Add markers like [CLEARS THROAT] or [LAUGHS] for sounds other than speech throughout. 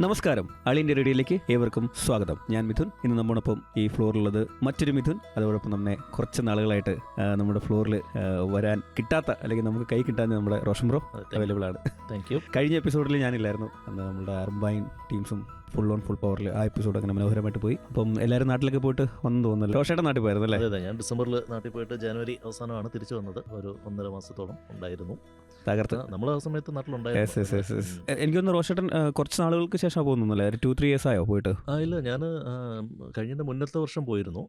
നമസ്കാരം. അളിന്റെ റേഡിയോയിലേക്ക് ഏവർക്കും സ്വാഗതം. ഞാൻ മിഥുൻ. ഇന്ന് നമ്മോടൊപ്പം ഈ ഫ്ലോറിലുള്ളത് മറ്റൊരു മിഥുൻ. അതോടൊപ്പം നമ്മെ കുറച്ച് നാളുകളായിട്ട് ആ, നമ്മുടെ ഫ്ലോറിൽ വരാൻ കിട്ടാത്ത അല്ലെങ്കിൽ നമുക്ക് കൈ കിട്ടാൻ നമ്മുടെ റോഷൻ ബ്രോ അവൈലബിൾ ആണ്. താങ്ക് യു കഴിഞ്ഞ എപ്പിസോഡിൽ ഞാനില്ലായിരുന്നു. അന്ന് നമ്മുടെ അർബൈൻ ടീംസും ഫുൾ ഓൺ ഫുൾ പവറിൽ ആ എപ്പിസോഡ് അങ്ങനെ മനോഹരമായിട്ട് പോയി. അപ്പം എല്ലാവരും നാട്ടിലേക്ക് പോയിട്ട് വന്നു തോന്നുന്നല്ലോ. റോഷയുടെ നാട്ടിൽ പോയിരുന്നു അല്ലേ അതെ അതെ. ഞാൻ ഡിസംബറിൽ നാട്ടിൽ പോയിട്ട് ജനുവരി അവസാനമാണ് തിരിച്ചു വന്നത്. ഒരു ഒന്നര മാസത്തോളം ഉണ്ടായിരുന്നു. തകർത്ത്. നമ്മൾ ആ സമയത്ത് നാട്ടിലുണ്ടായിരുന്നു. എനിക്കൊന്ന് റോഷേട്ടൻ കുറച്ച് നാളുകൾക്ക് ശേഷം പോകുന്നല്ലേ ഒരു ടു ത്രീ ഇയേഴ്സ് ആയോ പോയിട്ട്? ആ ഇല്ല ഞാൻ കഴിഞ്ഞ മുന്നത്തെ വർഷം പോയിരുന്നു.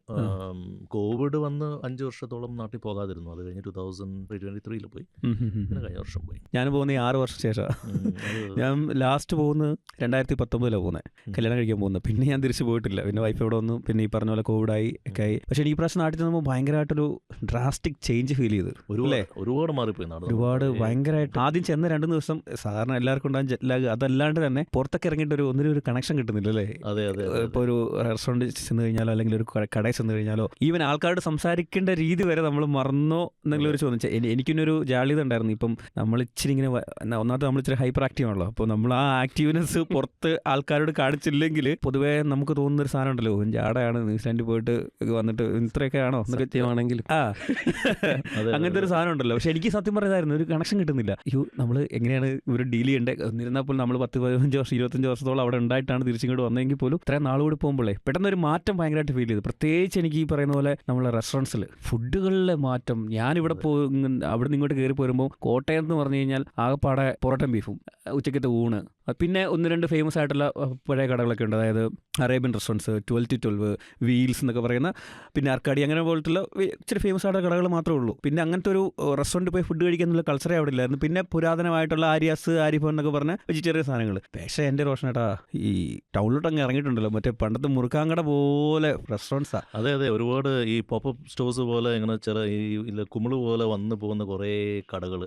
കോവിഡ് വന്ന് അഞ്ച് വർഷത്തോളം നാട്ടിൽ പോകാതിരുന്നു. അത് കഴിഞ്ഞ് ടു തൗസൻഡ് ട്വന്റി ത്രീയിൽ പോയി. പിന്നെ കഴിഞ്ഞ വർഷം പോയി. ഞാൻ പോകുന്ന ആറ് വർഷം ശേഷം. [LAUGHS] ഞാൻ ലാസ്റ്റ് പോകുന്നത് രണ്ടായിരത്തി പത്തൊമ്പതിലാണ് പോകുന്നത് കല്യാണം കഴിക്കാൻ പോകുന്നത് പിന്നെ ഞാൻ തിരിച്ചു പോയിട്ടില്ല. പിന്നെ വൈഫ് ഇവിടെ വന്നു. പിന്നെ ഈ പറഞ്ഞ പോലെ കോവിഡായി ഒക്കെ ആയി. പക്ഷേ ഈ പ്രാവശ്യം നാട്ടിൽ ചെന്നപ്പോൾ ഭയങ്കരമായിട്ടൊരു ഡ്രാസ്റ്റിക് ചേഞ്ച് ഫീൽ ചെയ്ത്. ഒരുപാട് മാറിപ്പോയി നാട്. ഒരുപാട് ഈ- ഭയങ്കരമായിട്ട് ആദ്യം ചെന്ന രണ്ട് ദിവസം സാധാരണ എല്ലാവർക്കും ഉണ്ടാകും ജെറ്റ്ലാഗ് അതല്ലാണ്ട് തന്നെ പുറത്തൊക്കെ ഇറങ്ങിയിട്ട് ഒരു ഒന്നിനും ഒരു കണക്ഷൻ കിട്ടുന്നില്ല അല്ലേ അതെ അതെ ഇപ്പോൾ ഒരു റെസ്റ്റോറന്റ് ചെന്ന് കഴിഞ്ഞാലോ അല്ലെങ്കിൽ ഒരു കട- കടയിൽ ചെന്ന് കഴിഞ്ഞാലോ ഈവൻ ആൾക്കാരോട് സംസാരിക്കേണ്ട രീതി വരെ നമ്മൾ മറന്നോ എന്നുള്ള ഒരു ചോദ്യം. എനിക്കിനൊരു ജാളിത ഉണ്ടായിരുന്നു. ഇപ്പം നമ്മൾ ഇച്ചിരി ഇങ്ങനെ ഒന്നാമത്തെ നമ്മൾ ഇച്ചിരി ഹൈപ്പർ ആക്റ്റീവ് ആണല്ലോ. അപ്പോൾ നമ്മൾ ആ ആക്റ്റീവ്നെസ് പുറത്ത് ആൾക്കാരോട് കാണിച്ചില്ലെങ്കിൽ പൊതുവേ നമുക്ക് തോന്നുന്ന ഒരു സാധനം ഉണ്ടല്ലോ. ജാടയാണ് ന്യൂസിലാൻഡിൽ പോയിട്ട് വന്നിട്ട് ഇത്രയൊക്കെ ആണോ? എന്നൊക്കെ ആ. അങ്ങനത്തെ ഒരു സാധനം ഉണ്ടല്ലോ. പക്ഷെ എനിക്ക് സത്യം പറഞ്ഞതായിരുന്നു ഒരു കണക്ഷൻ കിട്ടുന്നില്ല അയ്യോ നമ്മൾ എങ്ങനെയാണ് ഇവർ ഡീൽ ചെയ്യേണ്ടത് എന്നിരുന്നാൽ പോലും നമ്മൾ പത്ത് പതിനഞ്ച് വർഷം ഇരുപത്തഞ്ച് വർഷത്തോളം അവിടെ ഉണ്ടായിട്ടാണ് തിരിച്ചിങ്ങോട്ട് വന്നതെങ്കിൽ പോലും ഇത്രയും നാളുകൂടി പോകുമ്പോഴേ പെട്ടെന്ന് ഒരു മാറ്റം ഭയങ്കരമായിട്ട് ഫീൽ ചെയ്തു. പ്രത്യേകിച്ച് എനിക്ക് ഈ പറയുന്ന പോലെ നമ്മളെ റെസ്റ്റോറൻസിൽ ഫുഡുകളിലെ മാറ്റം. ഞാനിവിടെ പോ അവിടെ നിന്ന് ഇങ്ങോട്ട് കയറി പോരുമ്പോൾ കോട്ടയം എന്ന് പറഞ്ഞു കഴിഞ്ഞാൽ ആകെപ്പാടെ പൊറോട്ടൻ ബീഫും ഉച്ചക്കത്തെ ഊണ്. പിന്നെ ഒന്ന് രണ്ട് ഫേമസ് ആയിട്ടുള്ള പഴയ കടകളൊക്കെ ഉണ്ട്. അതായത് Arabian restaurants twelve to twelve wheels എന്നൊക്കെ പറയുന്ന പിന്നെ അർക്കാടി അങ്ങനെ പോലത്തുള്ള ഇച്ചിരി ഫേമസ് ആയിട്ടുള്ള കടകൾ മാത്രമേ ഉള്ളൂ. പിന്നെ അങ്ങനത്തെ ഒരു റെസ്റ്റോറന്റ് പോയി ഫുഡ് കഴിക്കാനുള്ള കൾച്ചറേ അവിടെ ഇല്ലായിരുന്നു. പിന്നെ പുരാതനമായിട്ടുള്ള ആര്യാസ് ആരിഫോൻ എന്നൊക്കെ പറഞ്ഞ വെജിറ്റേറിയൻ സാധനങ്ങൾ. പക്ഷേ എന്റെ റോഷനേട്ടാ ഈ ടൗണിലോട്ട് അങ്ങ് ഇറങ്ങിയിട്ടുണ്ടല്ലോ. മറ്റേ പണ്ടത്തെ മുറുക്കാങ്കട പോലെ റെസ്റ്റോറൻസാ അതെ അതെ. ഒരുപാട് ഈ പോപ്പ് സ്റ്റോഴ്സ് പോലെ ഇങ്ങനെ ചില ഈ കുമിൾ പോലെ വന്നു പോകുന്ന കുറേ കടകൾ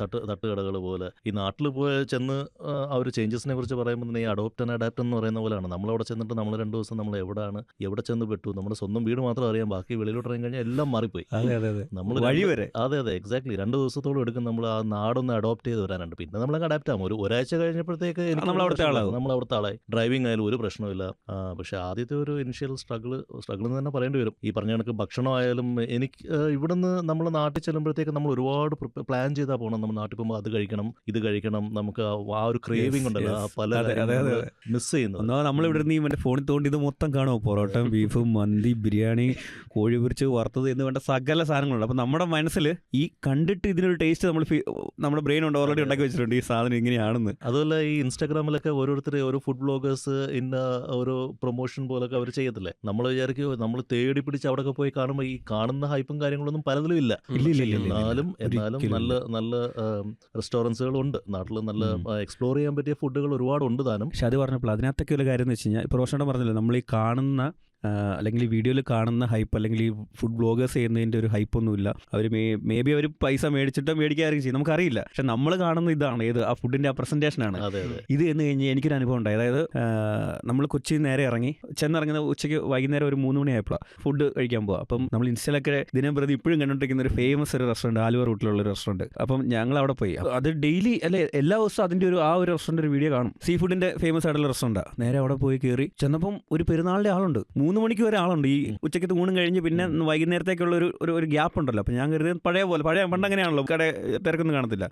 തട്ട് തട്ടുകടകൾ പോലെ. ഈ നാട്ടിൽ പോയി ചെന്ന് ആ, ഒരു ചേഞ്ചസിനെ കുറിച്ച് പറയുമ്പോൾ തന്നെ ഈ അഡോപ്റ്റ് ആൻഡ് അഡാപ്റ്റ് എന്ന് പറയുന്ന പോലെയാണ്. നമ്മൾ അവിടെ ചെന്നിട്ട് നമ്മൾ രണ്ട് ദിവസം നമ്മൾ എവിടെയാണ് എവിടെ ചെന്ന് പെട്ടു നമ്മുടെ സ്വന്തം വീട് മാത്രം അറിയാം ബാക്കി വെളിയിലോട്ട് ഇറങ്ങി കഴിഞ്ഞാൽ എല്ലാം മാറിപ്പോയി. അതെ അതെ അതെ. നമ്മൾ വഴി വരെ. അതെ അതെ എക്സാക്ട്ലി രണ്ട് ദിവസത്തോളം എടുക്കും നമ്മൾ ആ നാടൊന്ന് അഡോപ്റ്റ് ചെയ്ത് വരാനുണ്ട് പിന്നെ നമ്മളങ്ങ് അഡാപ്റ്റ് ആകും ഒരു ഒരാഴ്ച കഴിഞ്ഞപ്പോഴത്തേക്ക് നമ്മൾ അവിടുത്തെ ആളായി നമ്മൾ അവിടുത്തെ ആളായി. ഡ്രൈവിംഗ് ആയാലും ഒരു പ്രശ്നമില്ല പക്ഷെ ആദ്യത്തെ ഒരു ഇനിഷ്യൽ സ്ട്രഗിൾ സ്ട്രഗിൾ എന്ന് തന്നെ പറയേണ്ടി വരും. ഈ പറഞ്ഞ കണക്ക് ഭക്ഷണമായാലും എനിക്ക് ഇവിടുന്ന് നമ്മൾ നാട്ടിൽ ചെല്ലുമ്പോഴത്തേക്ക് നമ്മൾ ഒരുപാട് പ്ലാൻ ചെയ്താൽ പോകണം നമ്മൾ നാട്ടിൽ പോകുമ്പോൾ അത് കഴിക്കണം ഇത് കഴിക്കണം. നമുക്ക് ആ ഒരു ക്രേവിംഗ് ഉണ്ടല്ലോ പല മിസ് ചെയ്യുന്നു ഒന്നാമത് നമ്മൾ ഇവിടെ നിന്ന് മറ്റേ ഫോണിൽ തോണ്ടി ഇത് മൊത്തം കാണുമോ പൊറോട്ട ബീഫ് [LAUGHS] മന്തി ബിരിയാണി കോഴി പൊരിച്ച് വറുത്തത് എന്ന് വേണ്ട സകല സാധനങ്ങളുണ്ട്. അപ്പം നമ്മുടെ മനസ്സിൽ ഈ കണ്ടിട്ട് ഇതിനൊരു ടേസ്റ്റ് നമ്മൾ നമ്മുടെ ബ്രെയിൻ ഉണ്ട് ഓൾറെഡി ഉണ്ടാക്കി വെച്ചിട്ടുണ്ട് ഈ സാധനം ഇങ്ങനെയാണെന്ന്. അതുപോലെ ഈ ഇൻസ്റ്റാഗ്രാമിലൊക്കെ ഓരോരുത്തർ ഓരോ ഫുഡ് ബ്ലോഗേഴ്സ് ഇന്ന ഓരോ പ്രൊമോഷൻ പോലൊക്കെ അവർ ചെയ്യത്തില്ലേ? നമ്മൾ വിചാരിക്കും നമ്മൾ തേടി പിടിച്ച് അവിടെ പോയി കാണുമ്പോൾ ഈ കാണുന്ന ഹൈപ്പും കാര്യങ്ങളൊന്നും പലതിലും ഇല്ല. എന്നാലും എന്നാലും നല്ല നല്ല റെസ്റ്റോറൻസുകളുണ്ട് നാട്ടിൽ നല്ല എക്സ്പ്ലോർ ചെയ്യാൻ പറ്റിയ ഫുഡുകൾ ഒരുപാട് ഉണ്ട് താനും. പക്ഷെ അത് പറഞ്ഞപ്പോൾ അതിനകത്തൊക്കെ ഒരു കാര്യം എന്ന് വെച്ച് കഴിഞ്ഞാൽ ഇപ്പോൾ റോഷനോട് പറഞ്ഞില്ല നമ്മൾ ഈ കാണുന്ന അല്ലെങ്കിൽ വീഡിയോയിൽ കാണുന്ന ഹൈപ്പ് അല്ലെങ്കിൽ ഈ ഫുഡ് ബ്ലോഗേഴ്സ് ചെയ്യുന്നതിന്റെ ഒരു ഹൈപ്പൊന്നുമില്ല അവർ മേ മേ ബി അവർ പൈസ മേടിച്ചിട്ടോ മേടിക്കാതിരിക്കും ചെയ്യും. നമുക്കറിയില്ല. പക്ഷെ നമ്മൾ കാണുന്ന ഇതാണ്. ഏത്? ആ ഫുഡിന്റെ ആ പ്രസന്റേഷനാണ് ഇത് എന്ന് കഴിഞ്ഞാൽ എനിക്കൊരു അനുഭവം ഉണ്ടായി. അതായത് നമ്മൾ കൊച്ചി നേരെ ഇറങ്ങി. ചെന്നിറങ്ങുന്ന ഉച്ചയ്ക്ക് വൈകുന്നേരം ഒരു മൂന്ന് മണിയായപ്പോഴാണ് ഫുഡ് കഴിക്കാൻ പോവാം. അപ്പം നമ്മൾ ഇൻസ്റ്റയിലൊക്കെ ദിനം പ്രതി ഇപ്പോഴും കണ്ടുകൊണ്ടിരിക്കുന്ന ഒരു ഫേമസ് ഒരു റെസ്റ്റോറന്റ് ആലുവ റൂട്ടിലുള്ള ഒരു റെസ്റ്റോറന്റ് അപ്പം ഞങ്ങൾ അവിടെ പോയി അത് ഡെയിലി അല്ലെ എല്ലാ ദിവസവും അതിന്റെ ഒരു ആ ഒരു റെസ്റ്റോറന്റ് ഒരു വീഡിയോ കാണും. സീ ഫുഡിന്റെ ഫേമസ് ആയിട്ടുള്ള റെസ്റ്റോറന്റാണ് നേരെ അവിടെ പോയി കയറി ചെന്നപ്പം ഒരു പെരുന്നാളിന്റെ ആളുണ്ട്. മൂന്ന് മണിക്ക് വരെ ആളുണ്ട്. ഈ ഉച്ചയ്ക്ക് ഊണും കഴിഞ്ഞ് പിന്നെ വൈകുന്നേരത്തേക്കുള്ള ഒരു ഒരു ഒരു ഗ്യാപ്പ് ഉണ്ടല്ലോ. അപ്പം ഞാൻ കരുതി പഴയ പോലെ പഴയ പണ്ട് അങ്ങനെയാണല്ലോ. കട തിരക്കൊന്നും കാണത്തില്ല.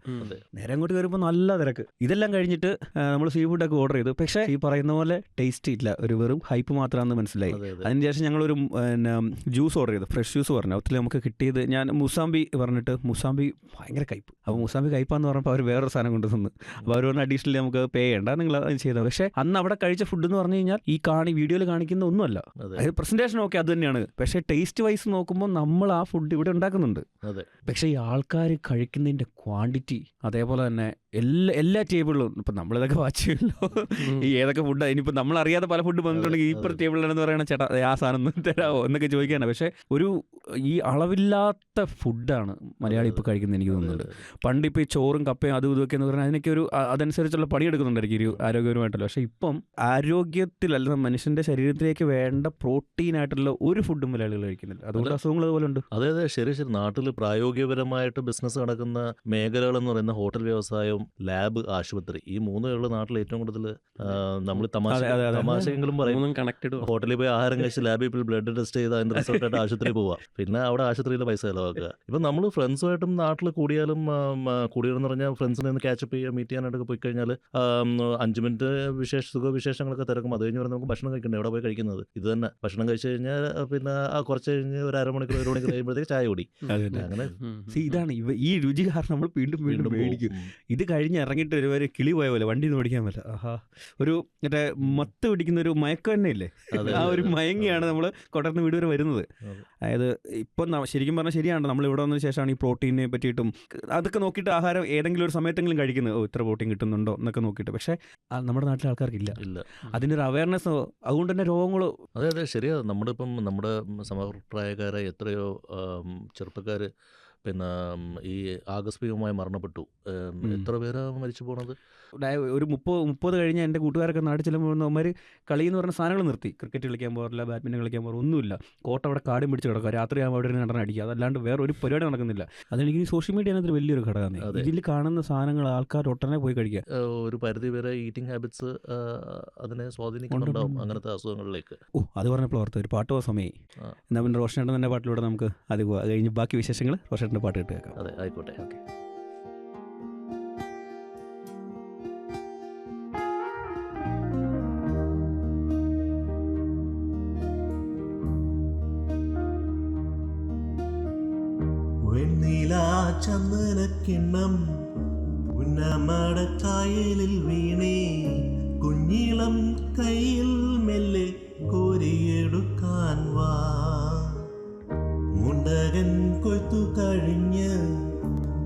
നേരെ അങ്ങോട്ട് കയറുമ്പോൾ നല്ല തിരക്ക്. ഇതെല്ലാം കഴിഞ്ഞിട്ട് നമ്മൾ സീ ഫുഡൊക്കെ ഓർഡർ ചെയ്തു. പക്ഷേ ഈ പറയുന്ന പോലെ ടേസ്റ്റ് ഇല്ല. ഒരു വെറും ഹൈപ്പ് മാത്രമാണെന്ന് മനസ്സിലായി. അതിന് ശേഷം അതിനുശേഷം ഞങ്ങളൊരു പിന്നെ ജ്യൂസ് ഓർഡർ ചെയ്തു. ഫ്രഷ് ജ്യൂസ് പറഞ്ഞു. അതിൽ നമുക്ക് കിട്ടിയത് ഞാൻ മുസാമ്പി പറഞ്ഞിട്ട് മുസാമ്പി ഭയങ്കര കയ്പ്. അപ്പോൾ മുസാമ്പി കയ്പാന്ന് പറഞ്ഞപ്പോൾ അവർ വേറൊരു സാധനം കൊണ്ട് തന്നു. അപ്പോൾ അവർ പറഞ്ഞ അഡീഷണലി നമുക്ക് പേ ചെയ്യണ്ട. നിങ്ങൾ അത് ചെയ്തത് പക്ഷേ അന്ന് അവിടെ കഴിച്ച ഫുഡ് എന്ന് പറഞ്ഞു കഴിഞ്ഞാൽ ഈ കാണി വീഡിയോയിൽ കാണിക്കുന്ന ഒന്നുമല്ല. അതായത് പ്രസന്റേഷൻ ഓക്കെ അത് തന്നെയാണ്. പക്ഷേ ടേസ്റ്റ് വൈസ് നോക്കുമ്പോൾ നമ്മൾ ആ ഫുഡ് ഇവിടെ ഉണ്ടാക്കുന്നുണ്ട്. അതെ. പക്ഷേ ഈ ആൾക്കാർ കഴിക്കുന്നതിന്റെ ക്വാണ്ടിറ്റി അതേപോലെ തന്നെ എല്ലാ എല്ലാ ടേബിളിലും ഇപ്പം നമ്മളിതൊക്കെ വാച്ച് ചെയ്യുമല്ലോ ഈ ഏതൊക്കെ ഫുഡ് ഇനിയിപ്പോൾ നമ്മൾ അറിയാത്ത പല ഫുഡ് വന്നിട്ടുണ്ടെങ്കിൽ ഈ ഇപ്പുറത്തെ ടേബിളിലാണെന്ന് പറയണ ചേട്ടാ ആ സാധനം ഒന്നും തരാമോ എന്നൊക്കെ ചോദിക്കാനാണ്. പക്ഷേ ഒരു ഈ അളവില്ലാത്ത ഫുഡാണ് മലയാളി ഇപ്പോൾ കഴിക്കുന്നത് എനിക്ക് തോന്നുന്നുണ്ട്. പണ്ട് ഇപ്പോൾ ഈ ചോറും കപ്പയും അതും ഇതൊക്കെ എന്ന് പറഞ്ഞാൽ അതിനൊക്കെ ഒരു അതനുസരിച്ചുള്ള പണിയെടുക്കുന്നുണ്ടായിരിക്കും ഒരു ആരോഗ്യപരമായിട്ടല്ലോ പക്ഷേ ഇപ്പം ആരോഗ്യത്തിൽ അല്ല മനുഷ്യന്റെ ശരീരത്തിലേക്ക് വേണ്ട പ്രോട്ടീൻ ആയിട്ടുള്ള ഒരു ഫുഡും മലയാളികൾ കഴിക്കുന്നില്ല. അതുകൊണ്ട് അസുഖങ്ങൾ അതുപോലെ ഉണ്ട്. അതെ അതെ. ശരി ശരി. നാട്ടിൽ പ്രായോഗികപരമായിട്ട് ബിസിനസ് നടക്കുന്ന മേഖലകൾ എന്ന് പറയുന്ന ഹോട്ടൽ വ്യവസായം ലാബ് ആശുപത്രി ഈ മൂന്നുകളുടെ നാട്ടിൽ ഏറ്റവും കൂടുതൽ നമ്മൾ തമാശ. തമാശയെങ്കിലും പറയും. കണക്റ്റഡ് ഹോട്ടലിൽ പോയി ആഹാരം കഴിച്ച് ലാബിൽ പോയി ബ്ലഡ് ടെസ്റ്റ് ചെയ്ത് അതിന്റെ റിസൾട്ടായിട്ട് ആശുപത്രിയിൽ പോവുക പിന്നെ അവിടെ ആശുപത്രിയിൽ പൈസ ചിലവാക്കുക. ഇപ്പം നമ്മൾ ഫ്രണ്ട്സുമായിട്ടും നാട്ടിൽ കൂടിയാലും കൂടിയാലെന്ന് പറഞ്ഞാൽ ഫ്രണ്ട്സിനെ ഒന്ന് ക്യാച്ചപ്പ് ചെയ്യുക മീറ്റ് ചെയ്യാനായിട്ടൊക്കെ പോയി കഴിഞ്ഞാൽ അഞ്ച് മിനിറ്റ് വിശേഷ സുഖവിശേഷങ്ങളൊക്കെ തിരക്കും. അത് കഴിഞ്ഞ് പറഞ്ഞാൽ നമുക്ക് ഭക്ഷണം കഴിക്കണ്ടേ? എവിടെ പോയി കഴിക്കുന്നത്? ഇത് തന്നെ ഭക്ഷണം കഴിച്ചു കഴിഞ്ഞാൽ പിന്നെ ആ കുറച്ച് കഴിഞ്ഞ് ഒരു അരമണിക്കൂർ ഒരു മണിക്കൂർ കഴിയുമ്പോഴത്തേക്ക് ചായ കുടി. അങ്ങനെ ഇതാണ് ഇവ ഈ രുചി കാരണം നമ്മൾ വീണ്ടും വീണ്ടും. മേടിക്കും. ഇത് കഴിഞ്ഞ് ഇറങ്ങിയിട്ട് ഒരുപാട് കിളി പോയ പോലെ വണ്ടി ഒന്നും ഓടിക്കാൻ പറ്റില്ല. ആഹാ. ഒരു മറ്റേ മത്ത് പിടിക്കുന്ന ഒരു മയക്കം തന്നെ ഇല്ലേ ആ ഒരു മയങ്ങിയാണ് നമ്മൾ കൊട്ടർന്ന് വീട് വരെ വരുന്നത്. അതായത് ഇപ്പം ശരിക്കും പറഞ്ഞാൽ ശരിയാണ് നമ്മൾ ഇവിടെ വന്നതിന് ശേഷമാണ് ഈ പ്രോട്ടീനെ പറ്റിയിട്ടും അതൊക്കെ നോക്കിയിട്ട് ആഹാരം ഏതെങ്കിലും ഒരു സമയത്തെങ്കിലും കഴിക്കുന്നത്. ഓ ഇത്ര പ്രോട്ടീൻ കിട്ടുന്നുണ്ടോ എന്നൊക്കെ നോക്കിയിട്ട്. പക്ഷേ നമ്മുടെ നാട്ടിലെ ആൾക്കാർക്കില്ല. ഇല്ല. അതിനൊരു അവയർനെസ് അതുകൊണ്ട് തന്നെ രോഗങ്ങൾ അതെ അതെ. ശരിയാണ് നമ്മുടെ ഇപ്പം നമ്മുടെ സമപ്രായക്കാരെ എത്രയോ ചെറുപ്പക്കാർ പിന്നെ ഈ ആകസ്മികമായി മരണപ്പെട്ടു. എത്ര പേരാണ് മരിച്ചു പോണത്? ഒരു മുപ്പത് മുപ്പത് കഴിഞ്ഞ് എന്റെ കൂട്ടുകാരൊക്കെ നാട്ടിൽ ചെല്ലുമ്പോൾ അവന്മാർ കളി എന്ന് പറഞ്ഞ സാധനങ്ങൾ നിർത്തി. ക്രിക്കറ്റ് കളിക്കാൻ പോകാറില്ല ബാഡ്മിന്റൺ കളിക്കാൻ പോകാറില്ല ഒന്നുമില്ല. കോട്ട അവിടെ കാടും പിടിച്ച് കിടക്കുക രാത്രി ആകുമ്പോൾ അവിടെ നടനം അടിക്കുക അതല്ലാണ്ട് വേറെ ഒരു പരിപാടി നടക്കുന്നില്ല. അതെനിക്ക് സോഷ്യൽ മീഡിയ അതിനകത്ത് വലിയൊരു ഘടകമാണ്. ഇതിൽ കാണുന്ന സാധനങ്ങൾ ആൾക്കാർ ഒട്ടനെ പോയി കഴിക്കുക. ഒരു പരിധി വരെ ഈറ്റിംഗ് ഹാബിറ്റ്സ് അതിനെ സ്വാധീനിക്കുന്നുണ്ടാവും. അങ്ങനത്തെ അസുഖങ്ങളിലേക്ക്. ഓ അത് പറഞ്ഞപ്പോൾ ഓർത്ത് ഒരു പാട്ട് പോകാൻ സമയം. എന്നാൽ പിന്നെ റോഷനേട്ടൻ തന്നെ പാട്ടിലൂടെ നമുക്ക് അത് കഴിഞ്ഞ് ബാക്കി വിശേഷങ്ങൾ റോഷനേട്ടന്റെ പാട്ട് കേട്ട് കേൾക്കാം. അതെ ആയിക്കോട്ടെ. വെണ്ണിലാ ചന്ദനക്കിണ്ണം ഉന്നമടക്കായലിൽ വീണേ. കുഞ്ഞിളം കയ്യിൽ മെല്ലെ കോരിയെടുക്കാൻ വാ. മുണ്ടകൻ കൊയ്ത്തു കഴിഞ്ഞ്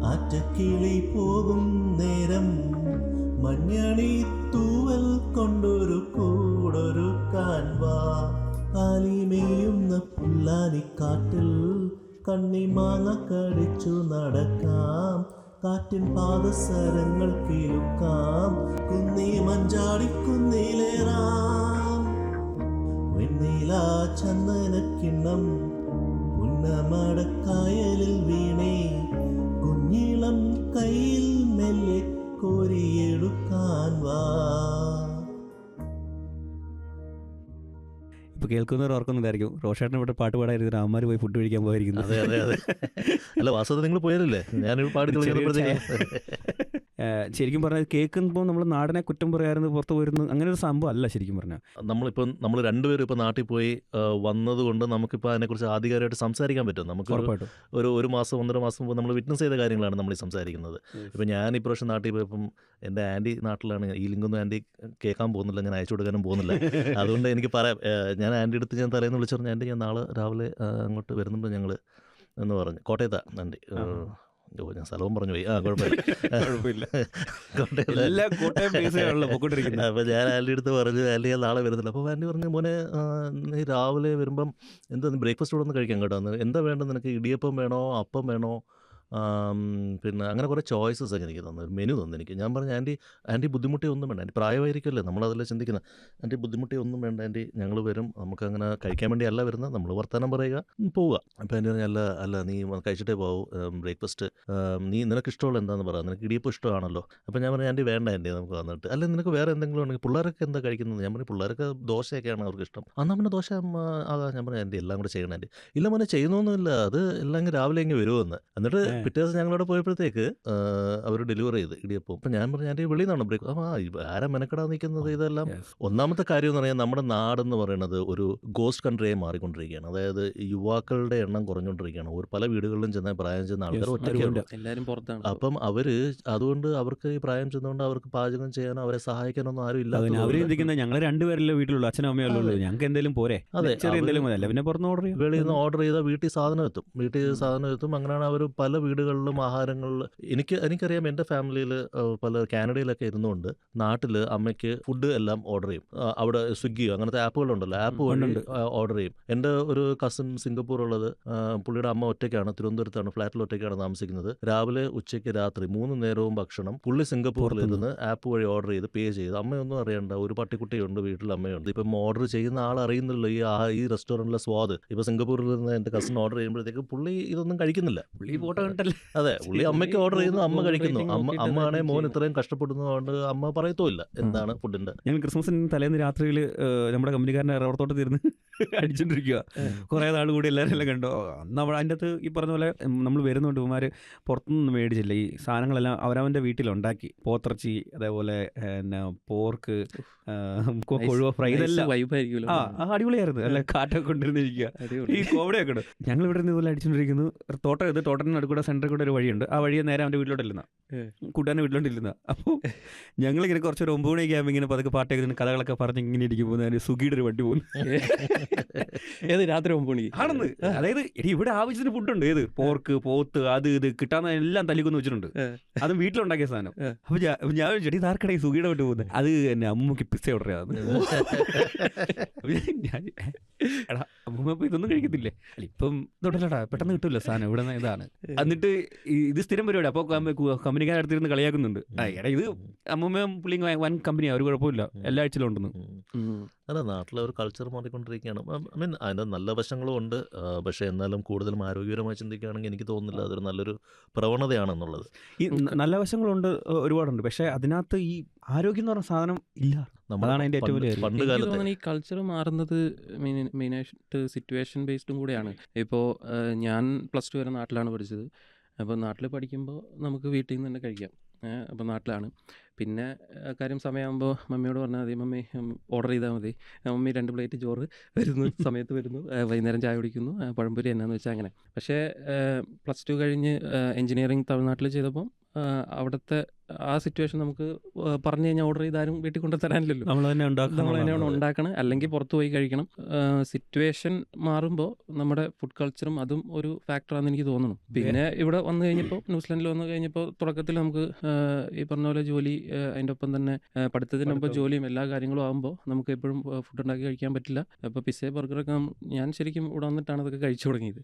ആറ്റക്കിളി കേൾക്കാം കുന്നി മഞ്ചാടി കുന്നിലേറാം വെണ്ണില ചന്ദനക്കിണ്ണം ഉന്നമടക്കായലിൽ വീണേ. കുഞ്ഞിളം കയ്യിൽ മെല്ലെ കോരിയെടുക്കാൻ വാ. ഇപ്പോൾ കേൾക്കുന്നവർ ഓർക്കുന്നുണ്ടായിരിക്കും റോഷേട്ടൻ ഇവിടെ പാട്ട് പാടായിരുന്നു അമ്മമാർ പോയി ഫുഡ് കഴിക്കാൻ പോയിരിക്കുന്നു അതെ അതെ അതെ. അല്ല വാസ്തവത്തിൽ നിങ്ങൾ പോയാലല്ലേ? ഞാനൊരു പാട്ട് ഏഹ് ശരിക്കും പറഞ്ഞാൽ കേൾക്കുമ്പോൾ നമ്മൾ നാടിനെ കുറ്റം പറയാറുണ്ട് പുറത്ത് പോയിരുന്നു അങ്ങനെ ഒരു സംഭവം അല്ല ശരിക്കും പറഞ്ഞാൽ നമ്മളിപ്പം നമ്മൾ രണ്ടുപേരും ഇപ്പം നാട്ടിൽ പോയി വന്നതുകൊണ്ട് നമുക്കിപ്പോൾ അതിനെക്കുറിച്ച് ആധികാരികമായിട്ട് സംസാരിക്കാൻ പറ്റും. നമുക്ക് ഒരു- ഒരു മാസം ഒന്നര മാസം മുമ്പ് നമ്മൾ വിറ്റ്നസ് ചെയ്ത കാര്യങ്ങളാണ് നമ്മൾ ഈ സംസാരിക്കുന്നത് ഇപ്പം ഞാൻ ഇപ്രാവശ്യം നാട്ടിൽ പോയപ്പം എന്റെ ആന്റി നാട്ടിലാണ് ഈ ലിങ്കൊന്നും ആന്റി കേൾക്കാൻ പോകുന്നില്ല ഞാൻ അയച്ചു കൊടുക്കാനും പോകുന്നില്ല. [LAUGHS] അതുകൊണ്ട് എനിക്ക് പറയാം ഞാൻ ആന്റി എടുത്ത് ഞാൻ തലേന്ന് വിളിച്ചു പറഞ്ഞു ആന്റി ഞാൻ നാളെ രാവിലെ അങ്ങോട്ട് വരുന്നുണ്ട് ഞങ്ങൾ എന്ന് പറഞ്ഞു. കോട്ടയത്താ ആന്റി. ഓ ഞാൻ സ്ഥലവും പറഞ്ഞു പോയി. ആ കുഴപ്പമില്ല. [LAUGHS] കുഴപ്പമില്ല. [LAUGHS] എല്ലാ കോട്ടയം അപ്പോൾ ഞാൻ ആന്റെ അടുത്ത് പറഞ്ഞു ആന്റി ഞാൻ നാളെ വരുന്നില്ല. അപ്പോൾ ആന്റി പറഞ്ഞു മോനെ നീ രാവിലെ വരുമ്പം എന്താ ബ്രേക്ക്ഫാസ്റ്റ് ഇവിടെ നിന്ന് കഴിക്കാൻ കേട്ടോ. എന്താ വേണ്ടത് നിനക്ക്? ഇടിയപ്പം വേണോ അപ്പം വേണോ? പിന്നെ അങ്ങനെ കുറേ ചോയ്സസ് ഒക്കെ എനിക്ക് തന്നു ഒരു മെനു തന്നു എനിക്ക്. ഞാൻ പറഞ്ഞു ആന്റി ആന്റി ബുദ്ധിമുട്ടി ഒന്നും വേണ്ട ആന്റി പ്രായമായിരിക്കുമല്ലേ നമ്മളതല്ലേ ചിന്തിക്കുന്നത് ആന്റി ബുദ്ധിമുട്ടി ഒന്നും വേണ്ട ആന്റി ഞങ്ങൾ വരും നമുക്ക് അങ്ങനെ കഴിക്കാൻ വേണ്ടി അല്ല വരുന്നത് നമ്മൾ വർത്തമാനം പറയുക പോവുക. അപ്പോൾ എന്റെ പറഞ്ഞു അല്ല അല്ല നീ കഴിച്ചിട്ടേ പോകൂ ബ്രേക്ക്ഫാസ്റ്റ് നീ നിനക്ക് ഇഷ്ടമുള്ള എന്താന്ന് പറയാം നിനക്ക് ഇടിയപ്പം ഇഷ്ടമാണല്ലോ. അപ്പോൾ ഞാൻ പറഞ്ഞു ആന്റി വേണ്ട എന്റെ നമുക്ക് വന്നിട്ട്. അല്ല നിനക്ക് വേറെ എന്തെങ്കിലും ഉണ്ടെങ്കിൽ പിള്ളേരൊക്കെ എന്താ കഴിക്കുന്നത്? ഞാൻ പറഞ്ഞു പിള്ളേരൊക്കെ ദോശയൊക്കെയാണ് അവർക്ക് ഇഷ്ടം. എന്നാൽ പിന്നെ ദോശ ഉം, ഞാൻ പറഞ്ഞു ആന്റി എല്ലാം കൂടെ ചെയ്യണം ആന്റി. ഇല്ല മോനെ ചെയ്യുന്നൊന്നുമില്ല അത് എല്ലാം രാവിലെ ഇങ്ങ് വരുമെന്ന്. എന്നിട്ട്. പിറ്റേ ദിവസം ഞങ്ങളവിടെ പോയപ്പോഴത്തേക്ക് അവർ ഡെലിവറി ചെയ്ത് ഇടിയപ്പം. അപ്പം ഞാൻ പറഞ്ഞു ഞാൻ വെളിയിൽ നിന്നാണ് ബ്രേക്ക് ആ ആരാ മെനക്കെടാൻ നിൽക്കുന്നത് ഇതെല്ലാം? ഒന്നാമത്തെ കാര്യം എന്ന് പറഞ്ഞാൽ നമ്മുടെ നാട് എന്ന് പറയുന്നത് ഒരു ഗോസ്റ്റ് കൺട്രിയായി മാറിക്കൊണ്ടിരിക്കുകയാണ്. അതായത് യുവാക്കളുടെ എണ്ണം കുറഞ്ഞുകൊണ്ടിരിക്കുകയാണ്. ഒരു പല വീടുകളിലും ചെന്ന പ്രായം ചെന്ന ആൾക്കാർ പുറത്താണ്. അപ്പം അവർ അതുകൊണ്ട് അവർക്ക് ഈ പ്രായം ചെന്നുകൊണ്ട് അവർക്ക് പാചകം ചെയ്യാനോ അവരെ സഹായിക്കാനൊന്നും ആരും ഇല്ല ചിന്തിക്കുന്നത് ഞങ്ങൾ രണ്ടുപേരല്ലേ വീട്ടിലുള്ളൂ അച്ഛനും അമ്മയല്ലോ. ഞങ്ങൾക്ക് എന്തെങ്കിലും പോരെ? അതെ. ചെറിയ എന്തെങ്കിലും അല്ല പിന്നെ പുറത്ത് ഓർഡർ വെളിയിൽ നിന്ന് ഓർഡർ ചെയ്താൽ വീട്ടിൽ സാധനം എത്തും. വീട്ടിൽ സാധനം എത്തും. അങ്ങനെയാണ് അവർ പല വീടുകളിലും ആഹാരങ്ങളിൽ എനിക്ക് എനിക്കറിയാം എന്റെ ഫാമിലിയിൽ പല കാനഡയിലൊക്കെ ഇരുന്നുകൊണ്ട് നാട്ടിൽ അമ്മയ്ക്ക് ഫുഡ് എല്ലാം ഓർഡർ ചെയ്യും. അവിടെ സ്വിഗ്ഗി അങ്ങനത്തെ ആപ്പുകളുണ്ടല്ലോ ആപ്പ് വഴി. ഓർഡർ ചെയ്യും. എന്റെ ഒരു കസിൻ സിംഗപ്പൂർ ഉള്ളത് പുള്ളിയുടെ അമ്മ ഒറ്റയ്ക്കാണ് തിരുവനന്തപുരത്താണ് ഫ്ലാറ്റിൽ ഒറ്റയ്ക്കാണ് താമസിക്കുന്നത്. രാവിലെ ഉച്ചയ്ക്ക് രാത്രി മൂന്ന് നേരവും ഭക്ഷണം പുള്ളി സിംഗപ്പൂരിൽ ഇരുന്ന് ആപ്പ് വഴി ഓർഡർ ചെയ്ത് പേ ചെയ്ത്. അമ്മയൊന്നും അറിയണ്ട ഒരു പട്ടിക്കുട്ടിയുണ്ട് വീട്ടിൽ അമ്മയുണ്ട്. ഇപ്പം ഓർഡർ ചെയ്യുന്ന ആൾ അറിയുന്നില്ല ഈ ആ ഈ റെസ്റ്റോറന്റിലെ സ്വാദ്. ഇപ്പം സിംഗപ്പൂരിൽ നിന്ന് എന്റെ കസിൻ [CLEARS THROAT] ഓർഡർ ചെയ്യുമ്പോഴത്തേക്ക് പുള്ളി ഇതൊന്നും കഴിക്കുന്നില്ല. പുള്ളി ഫോട്ടോ അതെ [LAUGHS] പുള്ളി അമ്മയ്ക്ക് ഓർഡർ ചെയ്യുന്നു അമ്മ കഴിക്കുന്നു. അമ്മ അമ്മ ആണെ മോൻ ഇത്രയും കഷ്ടപ്പെടുന്നതുകൊണ്ട് അമ്മ പറയത്തുമില്ല എന്താണ് ഫുഡിന്റെ ഞാൻ ക്രിസ്മസിന് തലേന്ന് രാത്രിയിൽ നമ്മുടെ കമ്പനിക്കാരനെ റബ്ബർത്തോട്ടത്തിൽ ഇരുന്ന് [LAUGHS] അടിച്ചോണ്ടിരിക്കുക കുറേ നാൾ കൂടി എല്ലാവരും എല്ലാം കണ്ടു. നമ്മൾ അതിന്റെ അകത്ത് ഈ പറഞ്ഞ പോലെ നമ്മൾ വരുന്നുണ്ട് ഇവന്മാർ പുറത്തുനിന്ന് മേടിച്ചില്ല. ഈ സാധനങ്ങളെല്ലാം അവരവന്റെ വീട്ടിലുണ്ടാക്കി. പോത്തിറച്ചി അതേപോലെ പിന്നെ പോർക്ക് കൊഴുവ ഫ്രൈ ഇതെല്ലാം. ആ അടിപൊളിയായിരുന്നു. അല്ല കാറ്റൊക്കെ കൊണ്ടിരുന്നിരിക്കുക ഈ കോവിഡൊക്കെ ഉണ്ട്. ഞങ്ങൾ ഇവിടെ നിന്ന് ഇതുപോലെ അടിച്ചുകൊണ്ടിരിക്കുന്നു തോട്ടം ഇത് തോട്ടത്തിന് നടുക്കൂടെ സെന്ററിൽ കൂടെ ഒരു വഴിയുണ്ട്. ആ വഴിയെ നേരെ അവന്റെ വീട്ടിലോട്ടില്ലെന്ന. കൂട്ടാന്റെ വീട്ടിലോട്ടില്ലെന്ന അപ്പോൾ ഞങ്ങളിങ്ങനെ കുറച്ചൊരു ഒമ്പത് മണിയൊക്കെ ആകുമ്പോൾ ഇങ്ങനെ പതുക്കെ പാട്ടൊക്കെ കഥകളൊക്കെ പറഞ്ഞ് ഇങ്ങനെ ഇരിക്കുമ്പോൾ സുഖിയുടെ ഒരു വണ്ടി പോകുന്നു. [LAUGHS] ഏത് രാത്രി ഒമ്പത് മണിക്ക് ആണെന്ന്. അതായത് എടി ഇവിടെ ആവശ്യത്തിന് ഫുഡുണ്ട്. ഏത്? പോർക്ക് പോത്ത് അത് ഇത് കിട്ടാന്ന് എല്ലാം തല്ലിക്കൊന്ന് വെച്ചിട്ടുണ്ട്. അതും വീട്ടിലുണ്ടാക്കിയ സാധനം. അപ്പൊ ഞാൻ അപ്പൊ ഞാൻ ചെടി താർക്കട ഈ സുഖിയുടെ വിട്ടു പോകുന്നത് അത് എന്നെ അമ്മയ്ക്ക് പിസ്സ ഓർഡർ അപ്പൊ എടാ അമ്മൂമ്മ ഇപ്പൊ ഇതൊന്നും കഴിക്കത്തില്ലേ? ഇപ്പം തൊട്ടല്ലടാ പെട്ടെന്ന് കിട്ടൂല സാധനം. ഇവിടെ ഇതാണ്. എന്നിട്ട് ഈ- ഇത് സ്ഥിരം പരിപാടി. അപ്പോൾ കമ്പനിക്കാർ അടുത്തിരുന്ന് കളിയാക്കുന്നുണ്ട്. എടാ ഇത് അമ്മമ്മയും പുള്ളിയും വൻ കമ്പനിയാണ് ഒരു കുഴപ്പമില്ല എല്ലാ ആഴ്ചയിലും ഉണ്ടെന്ന്. അല്ല നാട്ടിലെ ഒരു കൾച്ചർ മാറിക്കൊണ്ടിരിക്കുകയാണ്. ഐ മീൻ അതിന്റെ നല്ല വശങ്ങളും ഉണ്ട്. പക്ഷേ എന്നാലും കൂടുതലും ആരോഗ്യപരമായി ചിന്തിക്കുകയാണെങ്കിൽ എനിക്ക് തോന്നുന്നില്ല അതൊരു നല്ലൊരു പ്രവണതയാണെന്നുള്ളത്. ഈ നല്ല വശങ്ങളുണ്ട് ഒരുപാടുണ്ട്. പക്ഷേ അതിനകത്ത് ഈ ആരോഗ്യം എന്ന് പറഞ്ഞ സാധനം ഇല്ല. നമ്മളാണ് അതിന്റെ അതിന്റെ ഏറ്റവും പണ്ട് വലിയ. പണ്ട് എനിക്ക് ഈ കൾച്ചർ മാറുന്നത് മെയിൻ മെയിനായിട്ട് സിറ്റുവേഷൻ ബേസ്ഡും കൂടെയാണ്. ഇപ്പോൾ ഞാൻ പ്ലസ് ടു വരെ നാട്ടിലാണ് പഠിച്ചത്. അപ്പോൾ നാട്ടിൽ പഠിക്കുമ്പോൾ നമുക്ക് വീട്ടിൽ നിന്ന് തന്നെ കഴിക്കാം. അപ്പോൾ നാട്ടിലാണ്. പിന്നെ കാര്യം സമയമാകുമ്പോൾ മമ്മിയോട് പറഞ്ഞാൽ മതി മമ്മി ഓർഡർ ചെയ്താൽ മതി. മമ്മി രണ്ട് പ്ലേറ്റ് ചോറ് വരുന്നു [LAUGHS] സമയത്ത് വരുന്നു വൈകുന്നേരം ചായ കുടിക്കുന്നു പഴംപൊരി എന്നാന്ന് വെച്ചാൽ അങ്ങനെ. പക്ഷേ പ്ലസ് ടു കഴിഞ്ഞ് എഞ്ചിനീയറിംഗ് തമിഴ്നാട്ടിൽ ചെയ്തപ്പം അവിടുത്തെ ആ സിറ്റുവേഷൻ നമുക്ക് പറഞ്ഞു കഴിഞ്ഞാൽ ഓർഡർ ചെയ്താലും വീട്ടിൽ കൊണ്ടു തരാനില്ലല്ലോ. നമ്മൾ തന്നെ നമ്മൾ തന്നെയാണ്. ഉണ്ടാക്കണം. അല്ലെങ്കിൽ പുറത്ത് പോയി കഴിക്കണം. സിറ്റുവേഷൻ മാറുമ്പോൾ നമ്മുടെ ഫുഡ് കൾച്ചറും അതും ഒരു ഫാക്ടറാണെന്ന് എനിക്ക് തോന്നുന്നു. പിന്നെ ഇവിടെ വന്നു കഴിഞ്ഞപ്പോൾ ന്യൂസിലൻഡിൽ വന്നു കഴിഞ്ഞപ്പോൾ തുടക്കത്തിൽ നമുക്ക് ഈ പറഞ്ഞ പോലെ ജോലി അതിന്റെ ഒപ്പം തന്നെ പഠിത്തത്തിനൊപ്പം ജോലിയും എല്ലാ കാര്യങ്ങളും ആകുമ്പോൾ നമുക്ക് എപ്പോഴും ഫുഡ് ഉണ്ടാക്കി കഴിക്കാൻ പറ്റില്ല. അപ്പോൾ പിസ്സ ബർഗറൊക്കെ ഞാൻ ശരിക്കും ഇവിടെ വന്നിട്ടാണ് അതൊക്കെ കഴിച്ചു തുടങ്ങിയത്.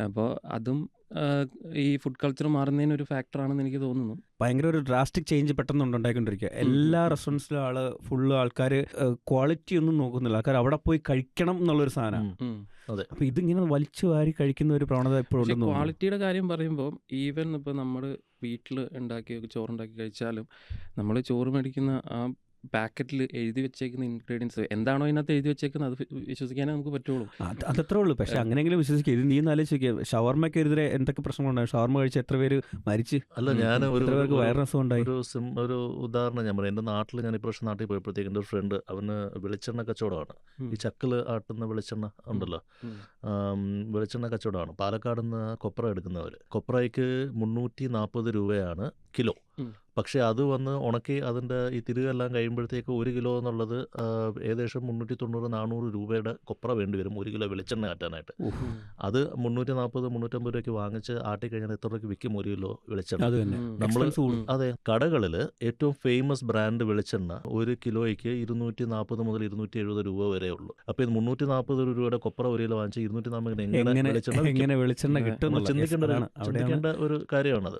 അപ്പോൾ അതും ഈ ഫുഡ് കൾച്ചർ മാറുന്നതിന് ഒരു ഫാക്ടറാണെന്ന് എനിക്ക് തോന്നുന്നു. ഭയങ്കര ഒരു ഡ്രാസ്റ്റിക് ചേഞ്ച് പെട്ടെന്ന് ഉണ്ടായിക്കൊണ്ടിരിക്കുക. എല്ലാ റെസ്റ്റോറൻസിലും റെസ്റ്റോറന്റ്സിലും ആൾ ഫുള്ള് ആൾക്കാർ ക്വാളിറ്റി ഒന്നും നോക്കുന്നില്ല. ആൾക്കാർ അവിടെ പോയി കഴിക്കണം എന്നുള്ളൊരു സാധനമാണ്. അപ്പൊ ഇതിങ്ങനെ വലിച്ചു വാരി കഴിക്കുന്ന ഒരു പ്രവണത ഇപ്പോഴും പക്ഷെ ക്വാളിറ്റിയുടെ കാര്യം പറയുമ്പോൾ ഈവൻ ഇപ്പൊ നമ്മൾ വീട്ടിൽ ഉണ്ടാക്കി ചോറുണ്ടാക്കി കഴിച്ചാലും നമ്മൾ ചോറ് മേടിക്കുന്ന ആ പാക്കറ്റിൽ എഴുതി വെച്ചേക്കുന്ന ഇൻഗ്രീഡിയൻസ് എന്താണോ ഇതിനകത്ത് എഴുതി വെച്ചേക്കുന്നത് അത് വിശ്വസിക്കാനേ നമുക്ക് പറ്റുള്ളൂ. അത് അതത്രേ ഉള്ളൂ. പക്ഷേ അങ്ങനെയെങ്കിലും വിശ്വസിക്കുക ഇത് നീ ആലോചിക്കുക ഷവർമ്മയ്ക്ക് എതിരെ എന്തൊക്കെ പ്രശ്നങ്ങളുണ്ടായി? ഷവർമ്മ കഴിച്ച് എത്ര പേര് മരിച്ച്? അല്ല ഞാൻ ഒരു പേർക്ക് വൈറസ് ഉണ്ടായി? ഒരു സിം ഒരു ഉദാഹരണം ഞാൻ പറയാം. എന്റെ നാട്ടിൽ ഞാൻ ഇപ്രാവശ്യം നാട്ടിൽ പോയപ്പോഴത്തേക്ക് എന്റെ ഒരു ഫ്രണ്ട് അവന് വെളിച്ചെണ്ണ കച്ചവടമാണ്. ഈ ചക്കിൽ ആട്ടുന്ന വെളിച്ചെണ്ണ ഉണ്ടല്ലോ. വെളിച്ചെണ്ണ കച്ചവടമാണ്. പാലക്കാട് നിന്ന് കൊപ്ര എടുക്കുന്നവർ കൊപ്രയ്ക്ക് മുന്നൂറ്റി നാൽപ്പത് രൂപയാണ് കിലോ. പക്ഷേ അത് വന്ന് ഉണക്കി അതിന്റെ ഈ തിരികെല്ലാം കഴിയുമ്പോഴത്തേക്ക് ഒരു കിലോ എന്നുള്ളത് ഏകദേശം മുന്നൂറ്റി തൊണ്ണൂറ് നാനൂറ് രൂപയുടെ കൊപ്ര വേണ്ടി വരും ഒരു കിലോ വെളിച്ചെണ്ണ ആറ്റാനായിട്ട് അത് മുന്നൂറ്റി നാൽപ്പത് മുന്നൂറ്റമ്പത് രൂപയ്ക്ക് വാങ്ങിച്ച് ആട്ടി കഴിഞ്ഞാൽ എത്ര രൂപയ്ക്ക് വിൽക്കും ഒരു കിലോ വെളിച്ചെണ്ണ. നമ്മൾ അതെ കടകളിൽ ഏറ്റവും ഫേമസ് ബ്രാൻഡ് വെളിച്ചെണ്ണ ഒരു കിലോയ്ക്ക് ഇരുന്നൂറ്റി നാൽപ്പത് മുതൽ ഇരുന്നൂറ്റി എഴുപത് രൂപ വരെ ഉള്ളൂ. അപ്പോൾ ഇത് മുന്നൂറ്റി നാൽപ്പത് രൂപയുടെ കൊപ്ര ഒരു കിലോ വാങ്ങിച്ച് ഇരുന്നൂറ്റി നാൽപ്പത് എങ്ങനെ വെളിച്ചെണ്ണ എങ്ങനെ വെളിച്ചെണ്ണ കിട്ടും ചിന്തിക്കേണ്ട ഒരു- കാര്യമാണത്.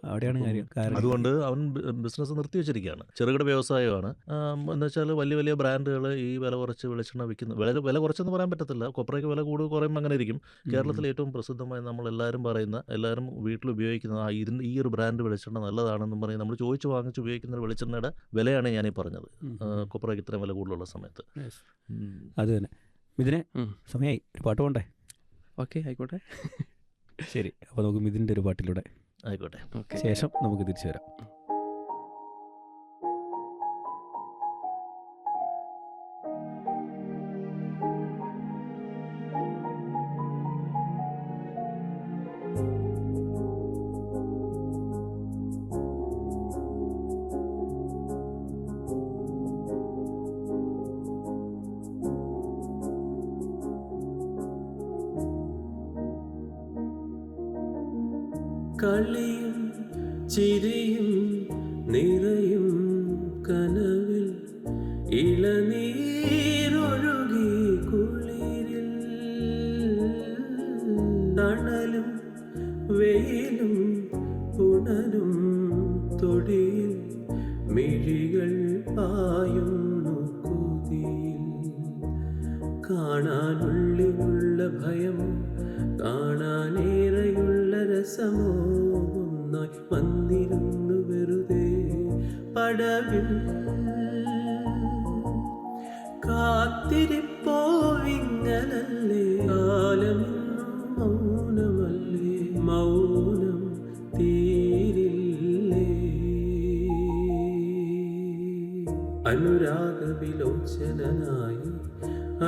അതുകൊണ്ട് അവൻ ബിസിനസ് നിർത്തി വെച്ചിരിക്കുകയാണ്. ചെറുകിട വ്യവസായമാണ്. എന്ന് വെച്ചാൽ വലിയ വലിയ ബ്രാൻഡുകൾ ഈ വില കുറച്ച് വെളിച്ചെണ്ണ വിൽക്കുന്നു വില വില കുറച്ചെന്ന് പറയാൻ പറ്റത്തില്ല. കൊപ്രയ്ക്ക് വില കൂടുതൽ കുറയുമ്പോൾ അങ്ങനെ ഇരിക്കും. കേരളത്തിൽ ഏറ്റവും പ്രസിദ്ധമായി നമ്മൾ എല്ലാവരും പറയുന്ന എല്ലാവരും വീട്ടിൽ ഉപയോഗിക്കുന്ന ആ ഇതിന് ഈ ഒരു ബ്രാൻഡ് വെളിച്ചെണ്ണ നല്ലതാണെന്നും പറയും നമ്മൾ ചോദിച്ച് വാങ്ങിച്ച് ഉപയോഗിക്കുന്ന ഒരു വെളിച്ചെണ്ണയുടെ വിലയാണ് ഞാനീ പറഞ്ഞത്. കൊപ്രയ്ക്ക് ഇത്രയും വില കൂടുതലുള്ള സമയത്ത്. അത് തന്നെ. ഇതിനെ സമയമായി ഒരു പാട്ട് പോണ്ടേ ഓക്കെ ആയിക്കോട്ടെ. ശരി അപ്പോൾ നമുക്ക് മിഥിന്റെ ഒരു പാട്ടിലൂടെ ആയിക്കോട്ടെ. ഓക്കെ. ശേഷം നമുക്ക് തിരിച്ചു വരാം. തണലും വെയിലും ഉണരും തൊടിയിൽ മിഴികൾ പായുന്നു കാണാനുള്ളിലുള്ള ഭയം കാണാനേറെയുള്ള രസമോ ഒന്നായി വന്നിരുന്നു വെറുതെ പടവിൽ. കാത്തിരിപ്പോ